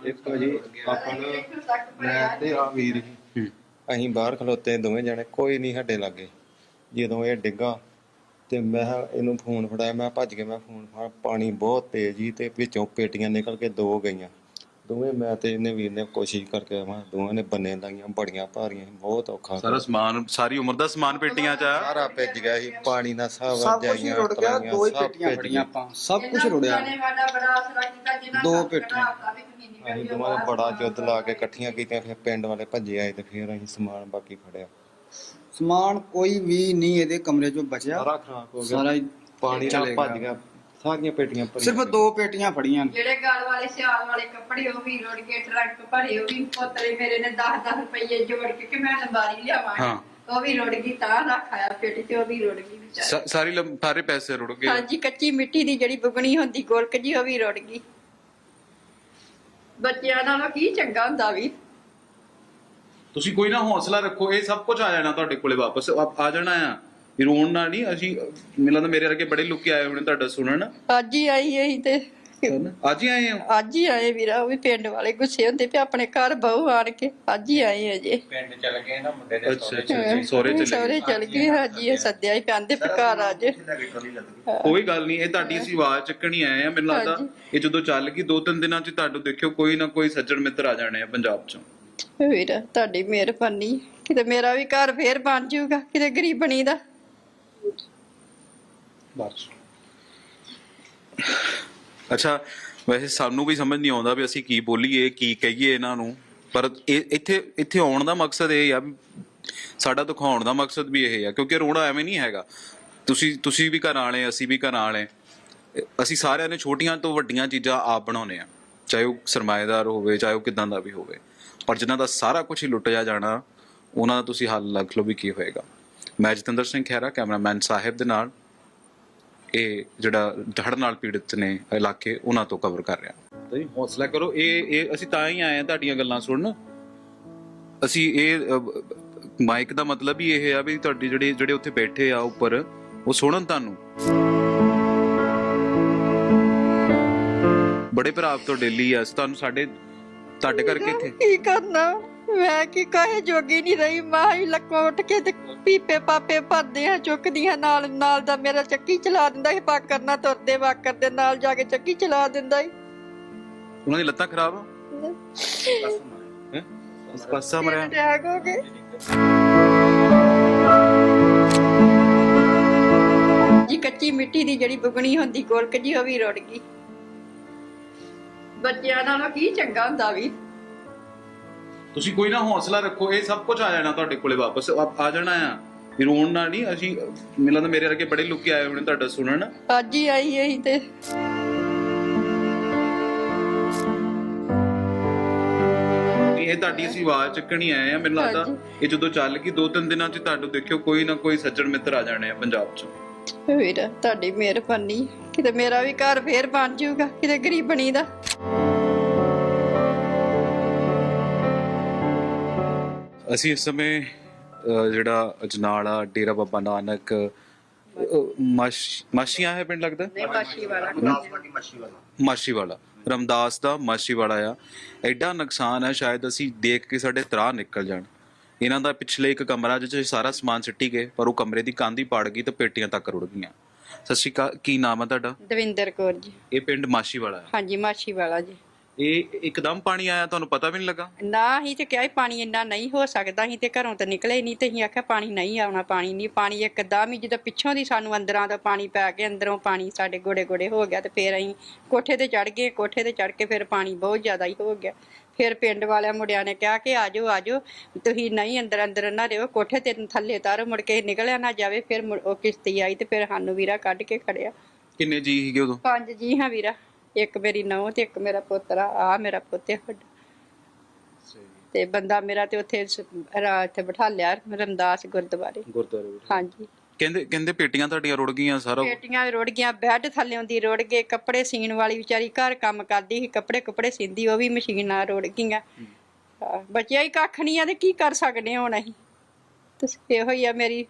ਇੱਕ ਜੀ ਆਪਾਂ ਨੂੰ ਮੈਂ ਤੇ ਆ ਵੀਰ ਅਸੀਂ ਬਾਹਰ ਖਲੋਤੇ ਦੋਵੇਂ ਜਣੇ ਕੋਈ ਨਹੀਂ ਸਾਡੇ ਲਾਗੇ। ਜਦੋਂ ਇਹ ਡਿੱਗਾ ਤੇ ਮੈਂ ਕਿਹਾ ਇਹਨੂੰ ਫੋਨ ਫੜਾਇਆ ਮੈਂ ਭੱਜ ਕੇ ਮੈਂ ਫੋਨ ਫੜ ਪਾਣੀ ਬਹੁਤ ਤੇਜ਼ ਸੀ ਤੇ ਵਿੱਚੋਂ ਪੇਟੀਆਂ ਨਿਕਲ ਕੇ ਦੋ ਗਈਆਂ। ਦੋਵੇਂ ਮੈਂ ਤੇ ਇਹਨੇ ਵੀਰ ਨੇ ਕੋਸ਼ਿਸ਼ ਕਰਕੇ ਮੈਂ ਦੋਵਾਂ ਨੇ ਬੰਨੇ ਲਾਈਆਂ ਬੜੀਆਂ ਭਾਰੀਆਂ ਸੀ, ਬਹੁਤ ਔਖਾ
ਸਾਰਾ ਸਮਾਨ ਸਾਰੀ ਉਮਰ ਦਾ ਸਮਾਨ ਪੇਟੀਆਂ 'ਚ ਆ
ਸਾਰਾ ਭਿੱਜ ਗਿਆ ਸੀ ਪਾਣੀ ਨਾਲ ਸਭ
ਸਭ ਕੁਝ
ਜਾਈਆਂ
ਰੁੜ ਗਿਆ
ਤਰਾਈਆਂ,
ਦੋ ਹੀ
ਸਭ
ਪੇਟੀਆਂ
ਭਿੱਜ
ਫੜੀਆਂ
ਗਈਆਂ।
ਆਪਾਂ ਸਭ ਕੁਝ ਰੁੜਿਆ
ਨੇ ਸਾਡਾ ਬੜਾ ਆਸਰਾ ਕੀਤਾ ਜਿਨ੍ਹਾਂ
ਦੋ ਪੇਟੀਆਂ।
ਅਸੀਂ ਦੋਵਾਂ ਨੇ। ਬੜਾ ਜੁੱਧ ਲਾ ਕੇ ਇਕੱਠੀਆਂ ਕੀਤੀਆਂ ਫਿਰ ਪਿੰਡ ਵਾਲੇ ਭੱਜੇ ਆਏ ਤੇ ਫਿਰ ਅਸੀਂ ਸਮਾਨ ਬਾਕੀ ਫੜਿਆ
ਸਮਾਨ ਕੋਈ ਵੀ ਨਹੀਂ ਇਹਦੇ ਕਮਰੇ ਚੋਂ ਬਚਿਆ
ਸਾਰਾ ਖਰਾਬ ਹੋ ਗਿਆ
ਸਾਰਾ ਹੀ
ਪਾਣੀ ਨਾਲ
ਚਲੇ
ਭੱਜ
ਗਿਆ।
ਗਿਆ ਸਾਰੀਆਂ ਪੇਟੀਆਂ ਭਰੀਆਂ
ਸਿਰਫ। ਦੋ ਪੇਟੀਆਂ ਫੜੀਆਂ ਨੇ।
ਜਿਹੜੇ ਗਲ ਵਾਲੇ ਸਿਆਲ ਵਾਲੇ ਕੱਪੜੇ ਉਹ ਵੀ ਰੁੜ ਗਏ ਟਰੱਕ ਭਰੇ ਉਹ ਵੀ ਪੋਤਰੇ ਮੇਰੇ ਨੇ 10-10 ਰੁਪਏ ਜੋੜ ਕੇ ਕਿ ਮੈਂ ਲੰਬਾਰੀ ਲਿਆਵਾਂ।
ਹਾਂ।
ਉਹ ਵੀ ਰੁੜ ਗਈ ਤਾਂ ਰੱਖਾਇਆ ਪੇਟੀ ਤੇ ਉਹ ਵੀ ਰੁੜ ਗਈ ਵਿਚਾਰੀ।
ਸਾ- ਸਾਰੀ ਲੰਬ- ਸਾਰੇ ਪੈਸੇ ਰੁੜ ਗਏ।
ਹਾਂਜੀ ਕੱਚੀ ਮਿੱਟੀ ਦੀ ਜਿਹੜੀ ਬੁਗਣੀ ਹੁੰਦੀ ਗੋਲਕ ਜੀ ਉਹ ਵੀ ਰੁੜ ਗਈ। ਬੱਚਿਆਂ ਨਾਲੋਂ ਕੀ ਚੰਗਾ ਹੁੰਦਾ ਵੀ।
ਤੁਸੀਂ ਕੋਈ ਨਾ ਹੌਸਲਾ ਰੱਖੋ ਇਹ ਸਭ ਕੁਝ ਆ ਜਾਣਾ ਤੁਹਾਡੇ ਕੋਲੇ ਵਾਪਸ। ਆ ਆ ਜਾਣਾ ਆ। ਇਹ ਰੋਣ ਨਾਲ ਨਹੀਂ ਅਸੀਂ ਮਿਲਾਂ ਤਾਂ ਮੇਰੇ ਵਰਗੇ ਬੜੇ ਲੋਕੀ ਆਏ ਹੋਣੇ ਤੁਹਾਡਾ ਸੁਣਨ।
ਅੱਜ ਹੀ ਆਈ ਅਸੀਂ ਤੇ।
ਅੱਜ ਹੀ ਆਏ ਹੋ?
ਅੱਜ ਹੀ ਆਏ ਵੀਰਾ ਉਹ ਵੀ ਪਿੰਡ ਵਾਲੇ ਗੁੱਸੇ ਹੁੰਦੇ ਪਏ ਆਪਣੇ ਘਰ ਬਹੂ ਆਣ ਕੇ ਅੱਜ ਹੀ ਆਏ ਅਜੇ।
ਪਿੰਡ ਚਲ ਗਏ ਨਾ ਮੁੰਡੇ ਦੇ
ਅੱਛਾ ਅੱਛਾ ਸੋਰੇ ਚਲੇ।
ਸਹੁਰੇ ਚਲ ਗਏ ਹਾਂਜੀ ਇਹ ਸੱਦਿਆ ਹੀ ਪੈਂਦੇ ਘਰ ਅੱਜ
ਕੋਈ ਗੱਲ ਨਹੀਂ ਇਹ ਤੁਹਾਡੀ ਅਸੀਂ ਆਵਾਜ਼ ਚੱਕਣੀ ਆਏ ਆ ਮੈਨੂੰ ਲੱਗਦਾ। ਇਹ ਜਦੋਂ ਚੱਲ ਗਈ ਦੋ ਤਿੰਨ ਦਿਨਾਂ ਚ ਤੁਹਾਨੂੰ ਦੇਖਿਓ ਕੋਈ ਨਾ ਕੋਈ ਸੱਜਣ ਮਿੱਤਰ ਆ ਜਾਣੇ ਆ ਪੰਜਾਬ ਚੋਂ।
ਵੀਰਾ ਤੁਹਾਡੀ ਮਿਹਰਬਾਨੀ ਕਿਤੇ ਮੇਰਾ ਵੀ ਘਰ ਫੇਰ ਬਣ ਜਾਊਗਾ ਕਿਤੇ ਗਰੀਬਣੀ ਦਾ।
ਬਸ। ਅੱਛਾ, ਵੈਸੇ ਸਾਨੂੰ ਵੀ ਸਮਝ ਨਹੀਂ ਆਉਂਦਾ ਵੀ ਅਸੀਂ ਕੀ ਬੋਲੀਏ, ਕੀ ਕਹੀਏ ਇਹਨਾਂ ਨੂੰ। ਪਰ ਇਹ ਇੱਥੇ ਇੱਥੇ ਆਉਣ ਦਾ ਮਕਸਦ ਇਹ ਆ ਸਾਡਾ ਦਿਖਾਉਣ ਦਾ ਮਕਸਦ ਵੀ ਇਹ ਆ, ਕਿਉਂਕਿ ਰੋਣਾ ਐਵੇਂ ਨਹੀਂ ਹੈਗਾ। ਤੁਸੀਂ ਤੁਸੀਂ ਵੀ ਘਰਾਂ ਵਾਲੇ, ਅਸੀਂ ਵੀ ਘਰਾਂ ਵਾਲੇ। ਅਸੀਂ ਸਾਰਿਆਂ ਨੇ ਛੋਟੀਆਂ ਤੋਂ ਵੱਡੀਆਂ ਚੀਜ਼ਾਂ ਆਪ ਬਣਾਉਨੇ ਆ। ਚਾਹੇ ਉਹ ਸਰਮਾਏਦਾਰ ਹੋਵੇ, ਚਾਹੇ ਉਹ ਕਿਦਾਂ ਦਾ ਵੀ ਹੋਵੇ। ਪਰ ਜਿਨ੍ਹਾਂ ਦਾ ਸਾਰਾ ਕੁਝ ਹੀ ਲੁੱਟਿਆ ਜਾਣਾ, ਉਹਨਾਂ ਦਾ ਤੁਸੀਂ ਹੱਲ ਲੱਗ ਲਓ ਵੀ ਕੀ ਹੋਏਗਾ। ਮੈਂ ਜਤਿੰਦਰ ਸਿੰਘ ਖਹਿਰਾ, ਕੈਮਰਾਮੈਨ ਸਾਹਿਬ ਦੇ ਨਾਲ। ਇਹ ਜਿਹੜਾ ਧੜ ਨਾਲ ਪੀੜਤ ਨੇ ਇਲਾਕੇ ਉਹਨਾਂ ਤੋਂ ਕਵਰ ਕਰ ਰਿਹਾ। ਤੁਸੀਂ ਹੌਸਲਾ ਕਰੋ ਇਹ ਇਹ ਅਸੀਂ ਤਾਂ ਹੀ ਆਏ ਆ ਤੁਹਾਡੀਆਂ ਗੱਲਾਂ ਸੁਣਨ। ਅਸੀਂ ਇਹ ਮਾਈਕ ਦਾ ਮਤਲਬ ਹੀ ਇਹ ਆ ਵੀ ਤੁਹਾਡੀ ਜਿਹੜੇ ਜਿਹੜੇ ਉੱਥੇ ਬੈਠੇ ਆ ਉੱਪਰ ਉਹ ਸੁਣਨ ਤੁਹਾਨੂੰ। ਬੜੇ ਭਰਾ ਤੋਂ ਡੇਲੀ ਆ ਤੁਹਾਨੂੰ ਸਾਡੇ ਤੁਹਾਡੇ ਕਰਕੇ ਇੱਥੇ
ਕੀ ਕਰਨਾ? ਮੈਂ ਕੀ ਕਹੇ ਜੋਗੀ ਨਹੀਂ ਰਹੀ ਮਾਂ ਹੀ ਲੱਕੋਂ ਉੱਠ ਕੇ ਤੇ ਪੀਪੇ ਪਾਪੇ ਭਰਦੇ ਆ ਚੁੱਕਦੀਆਂ ਨਾਲ ਨਾਲ ਦਾ ਮੇਰਾ ਚੱਕੀ ਚਲਾ ਦਿੰਦਾ ਸੀ ਬਾਕਰ ਨਾਲ ਤੁਰਦੇ ਬਾਕਰ ਦੇ ਨਾਲ ਜਾ ਕੇ ਚੱਕੀ ਚਲਾ ਦਿੰਦਾ ਸੀ।
ਉਹਨਾਂ ਦੀ ਲੱਤਾਂ ਖਰਾਬ ਆ? ਹੈਂ? ਪਾਸਾ ਮਰਿਆ।
ਅਟੈਕ ਹੋ ਗਏ? ਜੀ ਕੱਚੀ ਮਿੱਟੀ ਦੀ ਜਿਹੜੀ ਬੁਗਣੀ ਹੁੰਦੀ ਗੋਲਕ ਜੀ ਉਹ ਵੀ ਰੁੜ ਗਈ। ਬੱਚਿਆਂ ਨਾਲੋਂ ਕੀ ਚੰਗਾ ਹੁੰਦਾ ਵੀ?
ਤੁਸੀਂ ਕੋਈ ਨਾ ਹੌਸਲਾ ਰੱਖੋ ਇਹ ਸਭ ਕੁਝ ਆ ਜਾਣਾ ਤੁਹਾਡੇ ਕੋਲੇ ਵਾਪਸ। ਆ ਆ ਜਾਣਾ ਆ। ਇਹ ਰੋਣ ਨਾਲ ਨਹੀਂ ਅਸੀਂ ਮਿਲਾਂ ਤਾਂ ਮੇਰੇ ਵਰਗੇ ਬੜੇ ਲੋਕੀ ਆਏ ਹੋਣੇ ਤੁਹਾਡਾ ਸੁਣਨ।
ਅੱਜ ਹੀ ਆਈ ਅਸੀਂ ਤੇ।
ਇਹ ਤੁਹਾਡੀ ਅਸੀਂ ਆਵਾਜ਼ ਚੱਕਣੀ ਆਏ ਆ ਮੈਨੂੰ ਲੱਗਦਾ ਇਹ ਜਦੋਂ ਚੱਲ ਗਈ ਦੋ ਤਿੰਨ ਦਿਨਾਂ ਚ ਤੁਹਾਨੂੰ ਦੇਖਿਓ ਕੋਈ ਨਾ ਕੋਈ ਸੱਜਣ ਮਿੱਤਰ ਆ ਜਾਣੇ ਆ ਪੰਜਾਬ ਚੋਂ।
ਵੀਰਾ ਤੁਹਾਡੀ ਮਿਹਰਬਾਨੀ। ਕਿਤੇ ਮੇਰਾ ਵੀ ਘਰ ਫੇਰ ਬਣ ਜਾਊਗਾ ਕਿਤੇ ਗਰੀਬਣੀ ਦਾ।
ਅਸੀਂ ਇਸ ਸਮੇਂ ਜਿਹੜਾ ਅਜਨਾਲਾ ਡੇਰਾ ਬਾਬਾ ਨਾਨਕ ਮਾਸ਼- ਮਾਸ਼ੀਆਂ ਹੈ ਪਿੰਡ ਲੱਗਦਾ?
ਨਹੀਂ ਬਾਸ਼ੀ ਵਾਲਾ
ਮਾਸ਼ੀ ਵਾਲਾ ਰਮਦਾਸ ਦਾ ਮਾਸ਼ੀ ਵਾਲਾ ਆ। ਐਡਾ ਨੁਕਸਾਨ ਹੈ ਸ਼ਾਇਦ ਅਸੀਂ ਦੇਖ ਕੇ ਸਾਡੇ ਤਰਾਹ ਨਿਕਲ ਜਾਣ। ਇਹਨਾਂ ਦਾ ਪਿਛਲੇ ਇੱਕ ਕਮਰਾ ਜਿੱਥੇ ਸਾਰਾ ਸਮਾਨ ਸਿੱਟੀ ਗਏ ਪਰ ਉਹ ਕਮਰੇ ਦੀ ਕੰਧ ਹੀ ਪਾੜ ਗਈ ਤੇ ਪੇਟੀਆਂ ਤੱਕ ਰੁੜ ਗਈਆਂ। ਸਤਿ ਸ਼੍ਰੀ ਅਕਾਲ ਕੀ ਨਾਮ ਹੈ ਤੁਹਾਡਾ?
ਦਵਿੰਦਰ ਕੌਰ ਜੀ।
ਇਹ ਪਿੰਡ ਮਾਸ਼ੀ ਵਾਲਾ ਹੈ
ਹਾਂਜੀ ਮਾਛੀ ਵਾਲਾ ਜੀ।
ਇਹ ਇੱਕਦਮ ਪਾਣੀ ਆਇਆ ਤੁਹਾਨੂੰ ਪਤਾ ਵੀ ਨਹੀਂ ਲੱਗਾ?
ਨਾ ਹੀ ਤੇ ਕਿਹਾ ਸੀ ਪਾਣੀ ਇੰਨਾ ਨਹੀਂ ਹੋ ਸਕਦਾ ਸੀ ਤੇ ਘਰੋਂ ਤਾਂ ਨਿਕਲੇ ਨਹੀਂ ਤੇ ਅਸੀਂ ਆਖਿਆ ਪਾਣੀ ਨਹੀਂ ਆਉਣਾ ਪਾਣੀ ਨਹੀਂ ਪਾਣੀ ਇੱਕਦਮ ਹੀ ਜਦੋਂ ਪਿੱਛੋਂ ਦੀ ਸਾਨੂੰ ਅੰਦਰਾਂ ਦਾ ਪਾਣੀ ਪੈ ਕੇ ਅੰਦਰੋਂ ਪਾਣੀ ਸਾਡੇ ਗੋੜੇ ਗੋੜੇ ਹੋ ਗਿਆ ਤੇ ਫਿਰ ਅਸੀਂ ਕੋਠੇ ਤੇ ਚੜ ਗਏ ਕੋਠੇ ਤੇ ਚੜ ਕੇ ਫਿਰ ਪਾਣੀ ਬਹੁਤ ਜ਼ਿਆਦਾ ਹੀ ਹੋ ਗਿਆ। ਫਿਰ ਪਿੰਡ ਵਾਲਿਆਂ ਮੁੰਡਿਆਂ ਨੇ ਕਿਹਾ ਕਿ ਆਜੋ ਆਜੋ ਤੁਸੀਂ ਨਹੀਂ ਅੰਦਰ ਅੰਦਰ ਨਾ ਰਹੋ ਕੋਠੇ ਤੇ ਥੱਲੇ ਤਾਰੋ ਮੁੜ ਕੇ ਨਿਕਲਿਆ ਨਾ ਜਾਵੇ ਫਿਰ ਉਹ ਕਿਸ਼ਤੀ ਆਈ ਤੇ ਫਿਰ ਸਾਨੂੰ ਵੀਰਾ ਕੱਢ ਕੇ ਖੜਿਆ
ਕਿੰਨੇ ਜੀ ਸੀਗੇ ਉਦੋਂ?
ਪੰਜ ਜੀ ਹਾਂ ਵੀਰਾ। ਇੱਕ ਮੇਰੀ ਨੌਂ ਤੇ ਇੱਕ ਮੇਰਾ ਪੁੱਤਰਾ ਆ ਮੇਰਾ ਪੁੱਤ ਵੱਡਾ ਤੇ ਬੰਦਾ ਮੇਰਾ ਤੇ ਉੱਥੇ ਸ- ਰਾ- ਇੱਥੇ ਬਿਠਾ ਲਿਆ ਰਮਦਾਸ ਗੁਰਦੁਆਰੇ।
ਗੁਰਦੁਆਰੇ ਵਿੱਚ
ਹਾਂਜੀ।
ਕਹਿੰਦੇ ਕਹਿੰਦੇ ਪੇਟੀਆਂ ਤੁਹਾਡੀਆਂ ਰੁੜ ਗਈਆਂ ਸਾਰਾ
ਪੇਟੀਆਂ ਰੁੜ ਗਈਆਂ ਬੈੱਡ ਥੱਲਿਓਂ ਦੀ ਰੁੜ ਗਏ ਕੱਪੜੇ ਸੀਨ ਵਾਲੀ ਵਿਚਾਰੀ ਘਰ ਕੰਮ ਕਰਦੀ ਸੀ ਕੱਪੜੇ ਕੁਪੜੇ ਸੀਂਦੀ ਉਹ ਵੀ ਮਸ਼ੀਨ ਨਾਲ ਰੁੜ ਗਈਆਂ। ਬਚਿਆ ਹੀ ਕੱਖ ਨਹੀਂ ਆ ਤੇ ਕੀ ਕਰ ਸਕਦੇ ਹੁਣ ਅਸੀਂ? ਤੇ ਇਹੋ ਹੀ ਆ ਮੇਰੀ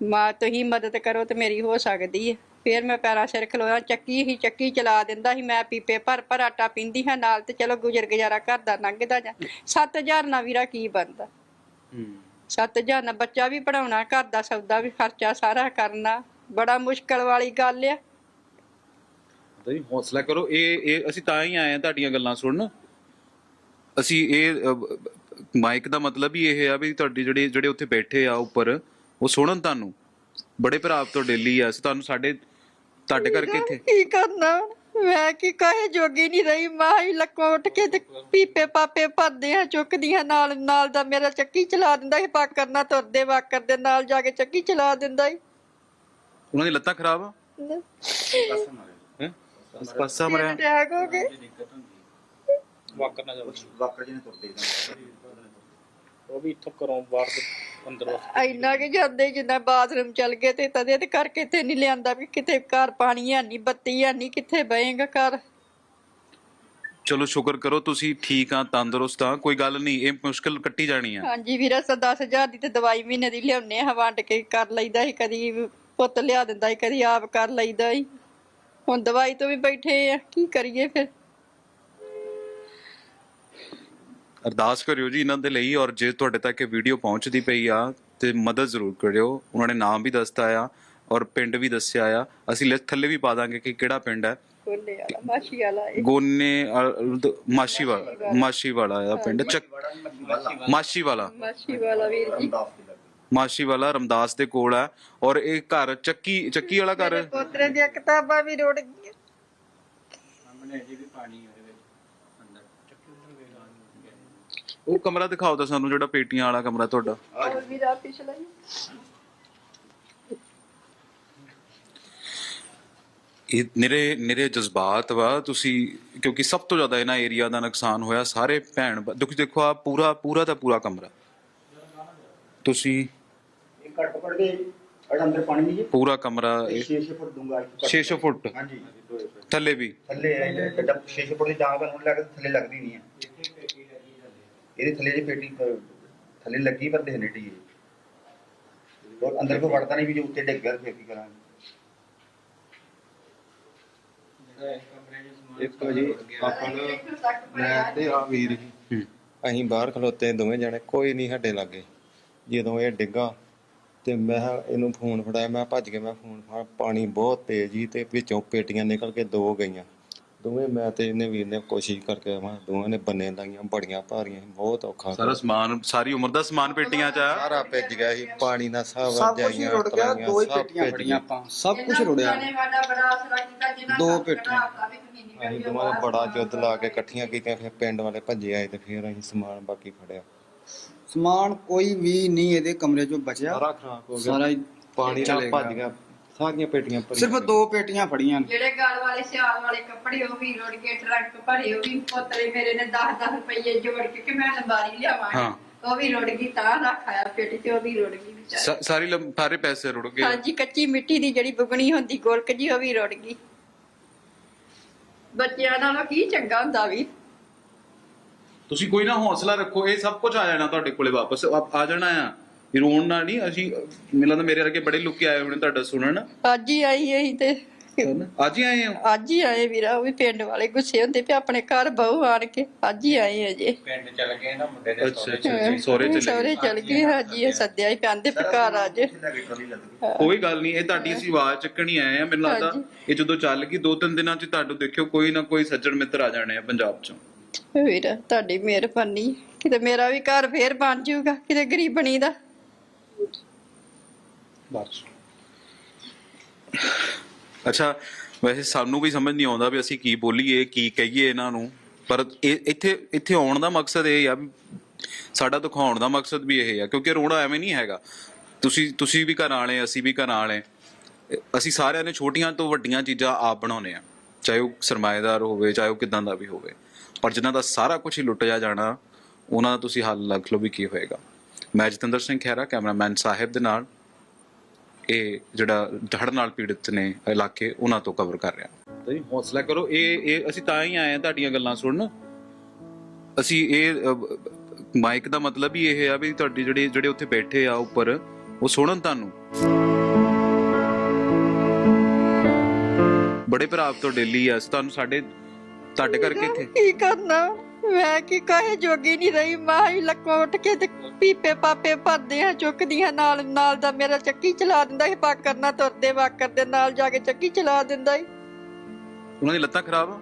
ਮਾਂ ਤੁਸੀਂ ਮਦਦ ਕਰੋ ਤੇ ਮੇਰੀ ਹੋ ਸਕਦੀ ਹੈ ਫਿਰ ਮੈਂ ਪੈਰਾਂ ਸਿਰ ਖਲੋਇਆ ਚੱਕੀ ਹੀ ਚੱਕੀ ਚਲਾ ਦਿੰਦਾ ਸੀ ਮੈਂ ਪੀਪੇ ਭਰ ਭਰ ਆਟਾ ਪੀਂਦੀ ਹਾਂ ਨਾਲ ਤੇ ਚਲੋ ਗੁਜ਼ਰ ਗੁਜ਼ਾਰਾ ਘਰ ਦਾ ਲੰਘਦਾ ਜਾ। 7000 ਨਾਲ ਵੀਰਾ ਕੀ ਬਣਦਾ?
ਹੂੰ।
7000 ਨਾਲ ਬੱਚਾ ਵੀ ਪੜਾਉਣਾ ਘਰ ਦਾ ਸੌਦਾ ਵੀ ਖਰਚਾ ਸਾਰਾ ਕਰਨਾ ਬੜਾ ਮੁਸ਼ਕਲ ਵਾਲੀ ਗੱਲ ਆ।
ਤੁਸੀਂ ਹੌਸਲਾ ਕਰੋ ਇਹ ਇਹ ਅਸੀਂ ਤਾਂ ਹੀ ਆਏ ਆ ਤੁਹਾਡੀਆਂ ਗੱਲਾਂ ਸੁਣਨ। ਅਸੀਂ ਇਹ ਮਾਈਕ ਦਾ ਮਤਲਬ ਹੀ ਇਹ ਆ ਵੀ ਤੁਹਾਡੀ ਜਿਹੜੇ ਜਿਹੜੇ ਉੱਥੇ ਬੈਠੇ ਆ ਉੱਪਰ ਉਹ ਸੁਣਨ ਤੁਹਾਨੂੰ। ਬੜੇ ਭਰਾ ਤੋਂ ਡੇਲੀ ਆ ਅਸੀਂ ਤੁਹਾਨੂੰ ਸਾਡੇ ਤੁਹਾਡੇ ਕਰਕੇ ਇੱਥੇ?
ਕੀ ਕਰਨਾ? ਮੈਂ ਕੀ ਕਹੇ ਜੋਗੀ ਨਹੀਂ ਰਹੀ? ਮਾਂ ਹੀ ਲੱਕੋਂ ਉੱਠ ਕੇ ਤੇ ਪੀਪੇ ਪਾਪੇ ਭਰਦੇ ਆ ਚੁੱਕਦੀਆਂ ਨਾਲ ਨਾਲ ਦਾ ਮੇਰਾ ਚੱਕੀ ਚਲਾ ਦਿੰਦਾ ਸੀ ਬਾਕਰ ਨਾਲ ਤੁਰਦੇ ਬਾਕਰ ਦੇ ਨਾਲ ਜਾ ਕੇ ਚੱਕੀ ਚਲਾ ਦਿੰਦਾ ਸੀ।
ਉਹਨਾਂ ਦੀ ਲੱਤਾਂ ਖਰਾਬ ਆ? ਹੈ। ਪਾਸਾ ਮਰਿਆ।
ਅਟੈਕ ਹੋ ਗਏ?
ਵਾਕਰ ਨਾ ਜਾਵੇ
ਵਾਕਰ ਜੀ ਨੇ ਤੁਰਦੇ ਜਾਂਦੇ
ਉਹ ਵੀ ਇੱਥੋਂ ਘਰੋਂ ਬਾਹਰ ਦੇ ਅੰਦਰ
ਇੰਨਾ ਕਿ ਜਾਂਦੇ ਜਿੰਨਾ ਬਾਥਰੂਮ ਚੱਲ ਗਏ ਤੇ ਤਦੇ ਤੇ ਕਰਕੇ ਤੇ ਨਹੀਂ ਲਿਆਂਦਾ ਵੀ ਕਿਤੇ ਘਰ ਪਾਣੀ ਹੈ ਨਹੀਂ ਬੱਤੀ ਹੈ ਨਹੀਂ ਕਿੱਥੇ ਬਹੇਗਾ ਘਰ?
ਚਲੋ ਸ਼ੁਕਰ ਕਰੋ ਤੁਸੀਂ ਠੀਕ ਆ ਤੰਦਰੁਸਤ ਆ ਕੋਈ ਗੱਲ ਨਹੀਂ ਇਹ ਮੁਸ਼ਕਲ ਕੱਟੀ ਜਾਣੀ ਆ।
ਹਾਂਜੀ ਵੀਰਾ ਸਾ 10000 ਦੀ ਤੇ ਦਵਾਈ ਮਹੀਨੇ ਦੀ ਲਿਆਉਨੇ ਆ ਵੰਡ ਕੇ ਕਰ ਲਈਦਾ ਸੀ ਕਦੀ ਪੁੱਤ ਲਿਆ ਦਿੰਦਾ ਸੀ ਕਦੀ ਆਪ ਕਰ ਲਈਦਾ ਸੀ। ਹੁਣ ਦਵਾਈ ਤੋਂ ਵੀ ਬੈਠੇ ਆ ਕੀ ਕਰੀਏ ਫਿਰ?
ਅਰਦਾਸ ਕਰਿਓ ਜੀ ਇਹਨਾਂ ਦੇ ਲਈ ਔਰ ਜੇ ਤੁਹਾਡੇ ਤੱਕ ਇਹ ਵੀਡੀਓ ਪਹੁੰਚਦੀ ਪਈ ਆ ਤੇ ਮਦਦ ਜ਼ਰੂਰ ਕਰਿਓ। ਉਹਨਾਂ ਨੇ ਨਾਮ ਵੀ ਦੱਸਤਾ ਆ ਔਰ ਪਿੰਡ ਵੀ ਦੱਸਿਆ ਆ। ਅਸੀਂ ਲਿਸਟ ਥੱਲੇ ਵੀ ਪਾ ਦਾਂਗੇ ਕਿ ਕਿਹੜਾ ਪਿੰਡ ਹੈ।
ਕੋਲੇ ਵਾਲਾ ਮਾਸ਼ੀ ਵਾਲਾ ਇਹ।
ਗੋਨੇ ਮਾਸ਼ੀ ਵਾਲਾ ਮਾਸ਼ੀ ਵਾਲਾ ਆ ਪਿੰਡ। ਚੱਕ ਮਾਸ਼ੀ ਵਾਲਾ।
ਮਾਸ਼ੀ ਵਾਲਾ ਵੀਰ ਜੀ।
ਰਮਦਾਸ ਦੇ ਲੱਗੇ
ਮਾਸ਼ੀ ਵਾਲਾ ਰਮਦਾਸ ਦੇ ਕੋਲ ਆ। ਔਰ ਇਹ ਘਰ ਚੱਕੀ ਚੱਕੀ ਵਾਲਾ ਘਰ।
ਪੋਤਰੇ ਦੀਆਂ ਕਿਤਾਬਾਂ ਵੀ ਰੁੜ ਗਈਆਂ।
ਉਹ ਕਮਰਾ ਦਿਖਾਓ ਤਾਂ ਸਾਨੂੰ ਜਿਹੜਾ ਪੇਟੀਆਂ ਵਾਲਾ ਕਮਰਾ ਤੁਹਾਡਾ। ਇਹ ਨਿਰੇ ਨਿਰੇ ਜਜ਼ਬਾਤ ਵਾ ਤੁਸੀਂ ਕਿਉਂਕਿ ਸਭ ਤੋਂ ਜ਼ਿਆਦਾ ਇਹਨਾਂ ਏਰੀਆ ਦਾ ਨੁਕਸਾਨ ਹੋਇਆ ਸਾਰੇ ਭੈਣ ਭ- ਦੇਖੋ ਦੇਖੋ ਆ ਪੂਰਾ ਪੂਰਾ ਦਾ ਪੂਰਾ ਕਮਰਾ। ਤੁਸੀਂ
ਇਹ ਘੱਟ ਪੜ ਕੇ ਅੜ ਅੰਦਰ ਪਾਣੀ ਨਹੀਂ ਜੀ?
ਪੂਰਾ ਕਮਰਾ
6 ਫੁੱਟ ਡੂੰਘਾ
600 ਫੁੱਟ।
ਹਾਂਜੀ।
ਥੱਲੇ ਵੀ।
ਥੱਲੇ ਹੈ ਜਿਹੜਾ 6 ਫੁੱਟ ਦੀ ਡਾਂਗ ਨੂੰ ਲੱਗ ਥੱਲੇ ਲੱਗਦੀ ਨਹੀਂ ਹੈ ਇਹਦੇ ਥੱਲੇ ਜੀ ਪੇਟੀ ਥੱਲੇ ਲੱਗੀ ਪਰ ਦੇਖ ਨੇਟੀ ਹੈ ਔਰ ਅੰਦਰ ਕੋਈ ਵੜਦਾ ਨਹੀਂ ਵੀ ਜੇ ਉੱਤੇ ਡਿੱਗ ਗਿਆ ਤਾਂ ਫਿਰ ਕੀ ਕਰਾਂਗੇ?
ਇੱਕ ਜੀ ਆਪਾਂ ਨੂੰ ਮੈਂ ਤੇ ਆ ਵੀਰ ਸੀ ਅਸੀਂ ਬਾਹਰ ਖਲੋਤੇ ਦੋਵੇਂ ਜਣੇ। ਕੋਈ ਨਹੀਂ ਸਾਡੇ ਲਾਗੇ। ਜਦੋਂ ਇਹ ਡਿੱਗਾ ਤੇ ਮੈਂ ਕਿਹਾ ਇਹਨੂੰ ਫੋਨ ਫੜਾਇਆ ਮੈਂ ਭੱਜ ਕੇ ਮੈਂ ਫੋਨ ਫੜ ਪਾਣੀ ਬਹੁਤ ਤੇਜ਼ ਸੀ ਤੇ ਵਿੱਚੋਂ ਪੇਟੀਆਂ ਨਿਕਲ ਕੇ ਦੋ ਗਈਆਂ ਦੋਵੇਂ ਮੈਂ ਤੇ ਇਹਨੇ ਵੀਰ ਨੇ ਕੋਸ਼ਿਸ਼ ਕਰਕੇ ਮੈਂ ਦੋਵਾਂ ਨੇ ਬੰਨੇ ਲਾਈਆਂ ਬੜੀਆਂ ਭਾਰੀਆਂ ਸੀ, ਬਹੁਤ ਔਖਾ
ਸਾਰਾ ਸਮਾਨ ਸਾਰੀ ਉਮਰ ਦਾ ਸਮਾਨ ਪੇਟੀਆਂ 'ਚ ਆ
ਸਾਰਾ ਭਿੱਜ ਗਿਆ ਸੀ ਪਾਣੀ ਨਾਲ ਸਭ
ਸਭ ਕੁਝ ਹੀ ਰੁੜ ਗਿਆ
ਤਰਾਈਆਂ,
ਦੋ ਹੀ
ਸਭ
ਪੇਟੀਆਂ
ਭਿੱਜ
ਫੜੀਆਂ
ਗਈਆਂ।
ਆਪਾਂ ਸਭ ਕੁਝ ਰੁੜਿਆ
ਨੇ ਸਾਡਾ ਬੜਾ ਆਸਰਾ ਕੀਤਾ ਜਿਨ੍ਹਾਂ
ਦੋ ਪੇਟੀਆਂ।
ਅਸੀਂ ਦੋਵਾਂ ਨੇ। ਬੜਾ ਜੁੱਧ ਲਾ ਕੇ ਇਕੱਠੀਆਂ ਕੀਤੀਆਂ ਫਿਰ ਪਿੰਡ ਵਾਲੇ ਭੱਜੇ ਆਏ ਤੇ ਫਿਰ ਅਸੀਂ ਸਮਾਨ ਬਾਕੀ ਫੜਿਆ
ਸਮਾਨ ਕੋਈ ਵੀ ਨਹੀਂ ਇਹਦੇ ਕਮਰੇ ਚੋਂ ਬਚਿਆ
ਸਾਰਾ ਖਰਾਬ ਹੋ ਗਿਆ
ਸਾਰਾ ਹੀ
ਪਾਣੀ ਨਾਲ
ਚਲੇ
ਭੱਜ
ਗਿਆ।
ਗਿਆ ਸਾਰੀਆਂ ਪੇਟੀਆਂ ਭਰੀਆਂ
ਸਿਰਫ। ਦੋ ਪੇਟੀਆਂ ਫੜੀਆਂ ਨੇ।
ਜਿਹੜੇ ਗਲ ਵਾਲੇ ਸਿਆਲ ਵਾਲੇ ਕੱਪੜੇ ਉਹ ਵੀ ਰੁੜ ਕੇ ਟਰੱਕ ਭਰੇ ਉਹ ਵੀ ਪੋਤਰੇ ਮੇਰੇ ਨੇ 10-10 ਰੁਪਏ ਜੋੜ ਕੇ ਕਿ ਮੈਂ ਲੰਬਾਰੀ ਲਿਆਵਾਂ
ਹਾਂ।
ਉਹ ਵੀ ਰੁੜ ਗਈ ਤਾਂ ਰੱਖਾਇਆ ਪੇਟੀ ਤੇ ਉਹ ਵੀ ਰੁੜ ਗਈ ਵਿਚਾਰੀ
ਸਾ- ਸਾਰੀ ਸਾਰੇ ਪੈਸੇ ਰੁੜ ਗਏ
ਹਾਂਜੀ ਕੱਚੀ ਮਿੱਟੀ ਦੀ ਜਿਹੜੀ ਬੁਗਣੀ ਹੁੰਦੀ ਗੋਲਕ ਜੀ ਉਹ ਵੀ ਰੁੜ ਗਈ ਬੱਚਿਆਂ ਨਾਲੋਂ ਕੀ ਚੰਗਾ ਹੁੰਦਾ ਵੀ
ਤੁਸੀਂ ਕੋਈ ਨਾ ਹੌਸਲਾ ਰੱਖੋ ਇਹ ਸਭ ਕੁਝ ਆ ਜਾਣਾ ਤੁਹਾਡੇ ਕੋਲੇ ਵਾਪਸ। ਆ ਆ ਜਾਣਾ ਆ। ਇਹ ਰੋਣ ਨਾਲ ਨਹੀਂ ਅਸੀਂ ਮਿਲਾਂ ਦਾ ਮੇਰੇ ਵਰਗੇ ਬੜੇ ਲੋਕੀ ਆਏ ਹੋਣੇ ਤੁਹਾਡਾ ਸੁਣਨ।
ਅੱਜ ਹੀ ਆਈ ਅਸੀਂ ਤੇ।
ਅੱਜ ਹੀ ਆਏ ਹੋ?
ਅੱਜ ਹੀ ਆਏ ਵੀਰਾ ਉਹ ਵੀ ਪਿੰਡ ਵਾਲੇ ਗੁੱਸੇ ਹੁੰਦੇ ਪਏ ਆਪਣੇ ਘਰ ਬਹੂ ਆਣ ਕੇ ਅੱਜ ਹੀ ਆਏ ਅਜੇ।
ਅੱਛਾ ਅੱਛਾ ਅੱਛਾ ਸੋਰੇ ਚਲੇ
ਸਹੁਰੇ ਚਲ ਗਏ ਹਾਂਜੀ ਇਹ ਸੱਦਿਆ ਹੀ ਪੈਂਦੇ ਘਰ ਅੱਜ
ਕੋਈ ਗੱਲ ਨਹੀਂ ਇਹ ਤੁਹਾਡੀ ਅਸੀਂ ਆਵਾਜ਼ ਚੱਕਣੀ ਆਏ ਆ ਮੈਨੂੰ ਲੱਗਦਾ। ਇਹ ਜਦੋਂ ਚੱਲ ਗਈ ਦੋ ਤਿੰਨ ਦਿਨਾਂ ਚ ਤੁਹਾਨੂੰ ਦੇਖਿਓ ਕੋਈ ਨਾ ਕੋਈ ਸੱਜਣ ਮਿੱਤਰ ਆ ਜਾਣੇ ਆ ਪੰਜਾਬ ਚੋਂ।
ਵੀਰਾ, ਤੁਹਾਡੀ ਮਿਹਰਬਾਨੀ ਕਿਤੇ ਮੇਰਾ ਵੀ ਘਰ ਫੇਰ ਬਣ ਜਾਊਗਾ, ਕਿਤੇ ਗਰੀਬਣੀ ਦਾ।
ਬਸ। ਅੱਛਾ, ਵੈਸੇ ਸਾਨੂੰ ਵੀ ਸਮਝ ਨਹੀਂ ਆਉਂਦਾ ਵੀ ਅਸੀਂ ਕੀ ਬੋਲੀਏ, ਕੀ ਕਹੀਏ ਇਹਨਾਂ ਨੂੰ। ਪਰ ਇਹ, ਇੱਥੇ ਇੱਥੇ ਆਉਣ ਦਾ ਮਕਸਦ ਇਹ ਆ ਵੀ, ਸਾਡਾ ਦਿਖਾਉਣ ਦਾ ਮਕਸਦ ਵੀ ਇਹ ਆ, ਕਿਉਂਕਿ ਰੋਣਾ ਐਵੇਂ ਨਹੀਂ ਹੈਗਾ। ਤੁਸੀਂ ਤੁਸੀਂ ਵੀ ਘਰਾਂ ਵਾਲੇ, ਅਸੀਂ ਵੀ ਘਰਾਂ ਵਾਲੇ। ਅਸੀਂ ਸਾਰਿਆਂ ਨੇ ਛੋਟੀਆਂ ਤੋਂ ਵੱਡੀਆਂ ਚੀਜ਼ਾਂ ਆਪ ਬਣਾਉਨੇ ਆ। ਚਾਹੇ ਉਹ ਸਰਮਾਏਦਾਰ ਹੋਵੇ, ਚਾਹੇ ਉਹ ਕਿਦਾਂ ਦਾ ਵੀ ਹੋਵੇ। ਪਰ ਜਿਨ੍ਹਾਂ ਦਾ ਸਾਰਾ ਕੁਝ ਹੀ ਲੁੱਟ ਜਾਣਾ, ਉਹਨਾਂ ਦਾ ਤੁਸੀਂ ਹੱਲ ਲੱਖ ਲਓ ਵੀ ਕੀ ਹੋਏਗਾ। ਮੈਂ ਜਤਿੰਦਰ ਸਿੰਘ ਖਹਿਰਾ, ਕੈਮਰਾਮੈਨ ਸਾਹਿਬ ਦੇ ਨਾਲ। ਇਹ ਜਿਹੜਾ ਹੜ੍ਹ ਨਾਲ ਪੀੜਤ ਨੇ ਇਲਾਕੇ, ਉਹਨਾਂ ਤੋਂ ਕਵਰ ਕਰ ਰਿਹਾ। ਤੁਸੀਂ ਹੌਸਲਾ ਕਰੋ, ਇਹ ਇਹ ਅਸੀਂ ਤਾਂ ਹੀ ਆਏ ਆ ਤੁਹਾਡੀਆਂ ਗੱਲਾਂ ਸੁਣਨ। ਅਸੀਂ ਇਹ ਮਾਈਕ ਦਾ ਮਤਲਬ ਹੀ ਇਹ ਆ ਵੀ ਤੁਹਾਡੀ ਜਿਹੜੇ ਜਿਹੜੇ ਉੱਥੇ ਬੈਠੇ ਆ ਉੱਪਰ, ਉਹ ਸੁਣਨ ਤੁਹਾਨੂੰ। ਬੜੇ ਭਰਾਵ ਤੋਂ ਡੇਲੀ ਆ ਤੁਹਾਨੂੰ ਸਾਡੇ ਤੁਹਾਡੇ ਕਰਕੇ ਇੱਥੇ।
ਕੀ ਕਰਨਾ? ਮੈਂ ਕੀ ਕਹੇ ਜੋਗੀ ਨਹੀਂ ਰਹੀ? ਮਾਂ ਹੀ ਲੱਕੋ ਉੱਠ ਕੇ ਤੇ ਪੀਪੇ ਪਾਪੇ ਭਰਦੇ ਆ ਚੁੱਕਦੀਆਂ ਨਾਲ ਨਾਲ ਦਾ ਮੇਰਾ ਚੱਕੀ ਚਲਾ ਦਿੰਦਾ ਸੀ ਬਾਕਰ ਨਾਲ ਤੁਰਦੇ ਬਾਕਰ ਦੇ ਨਾਲ ਜਾ ਕੇ ਚੱਕੀ ਚਲਾ ਦਿੰਦਾ ਸੀ।
ਉਹਨਾਂ ਦੀ ਲੱਤਾਂ ਖਰਾਬ ਆ?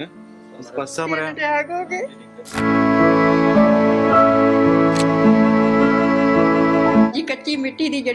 ਹੈ। ਪਾਸਾ ਮਰਿਆ।
ਅਟੈਕ ਹੋ ਗਏ? ਜੀ ਕੱਚੀ ਮਿੱਟੀ ਦੀ ਜਿਹੜੀ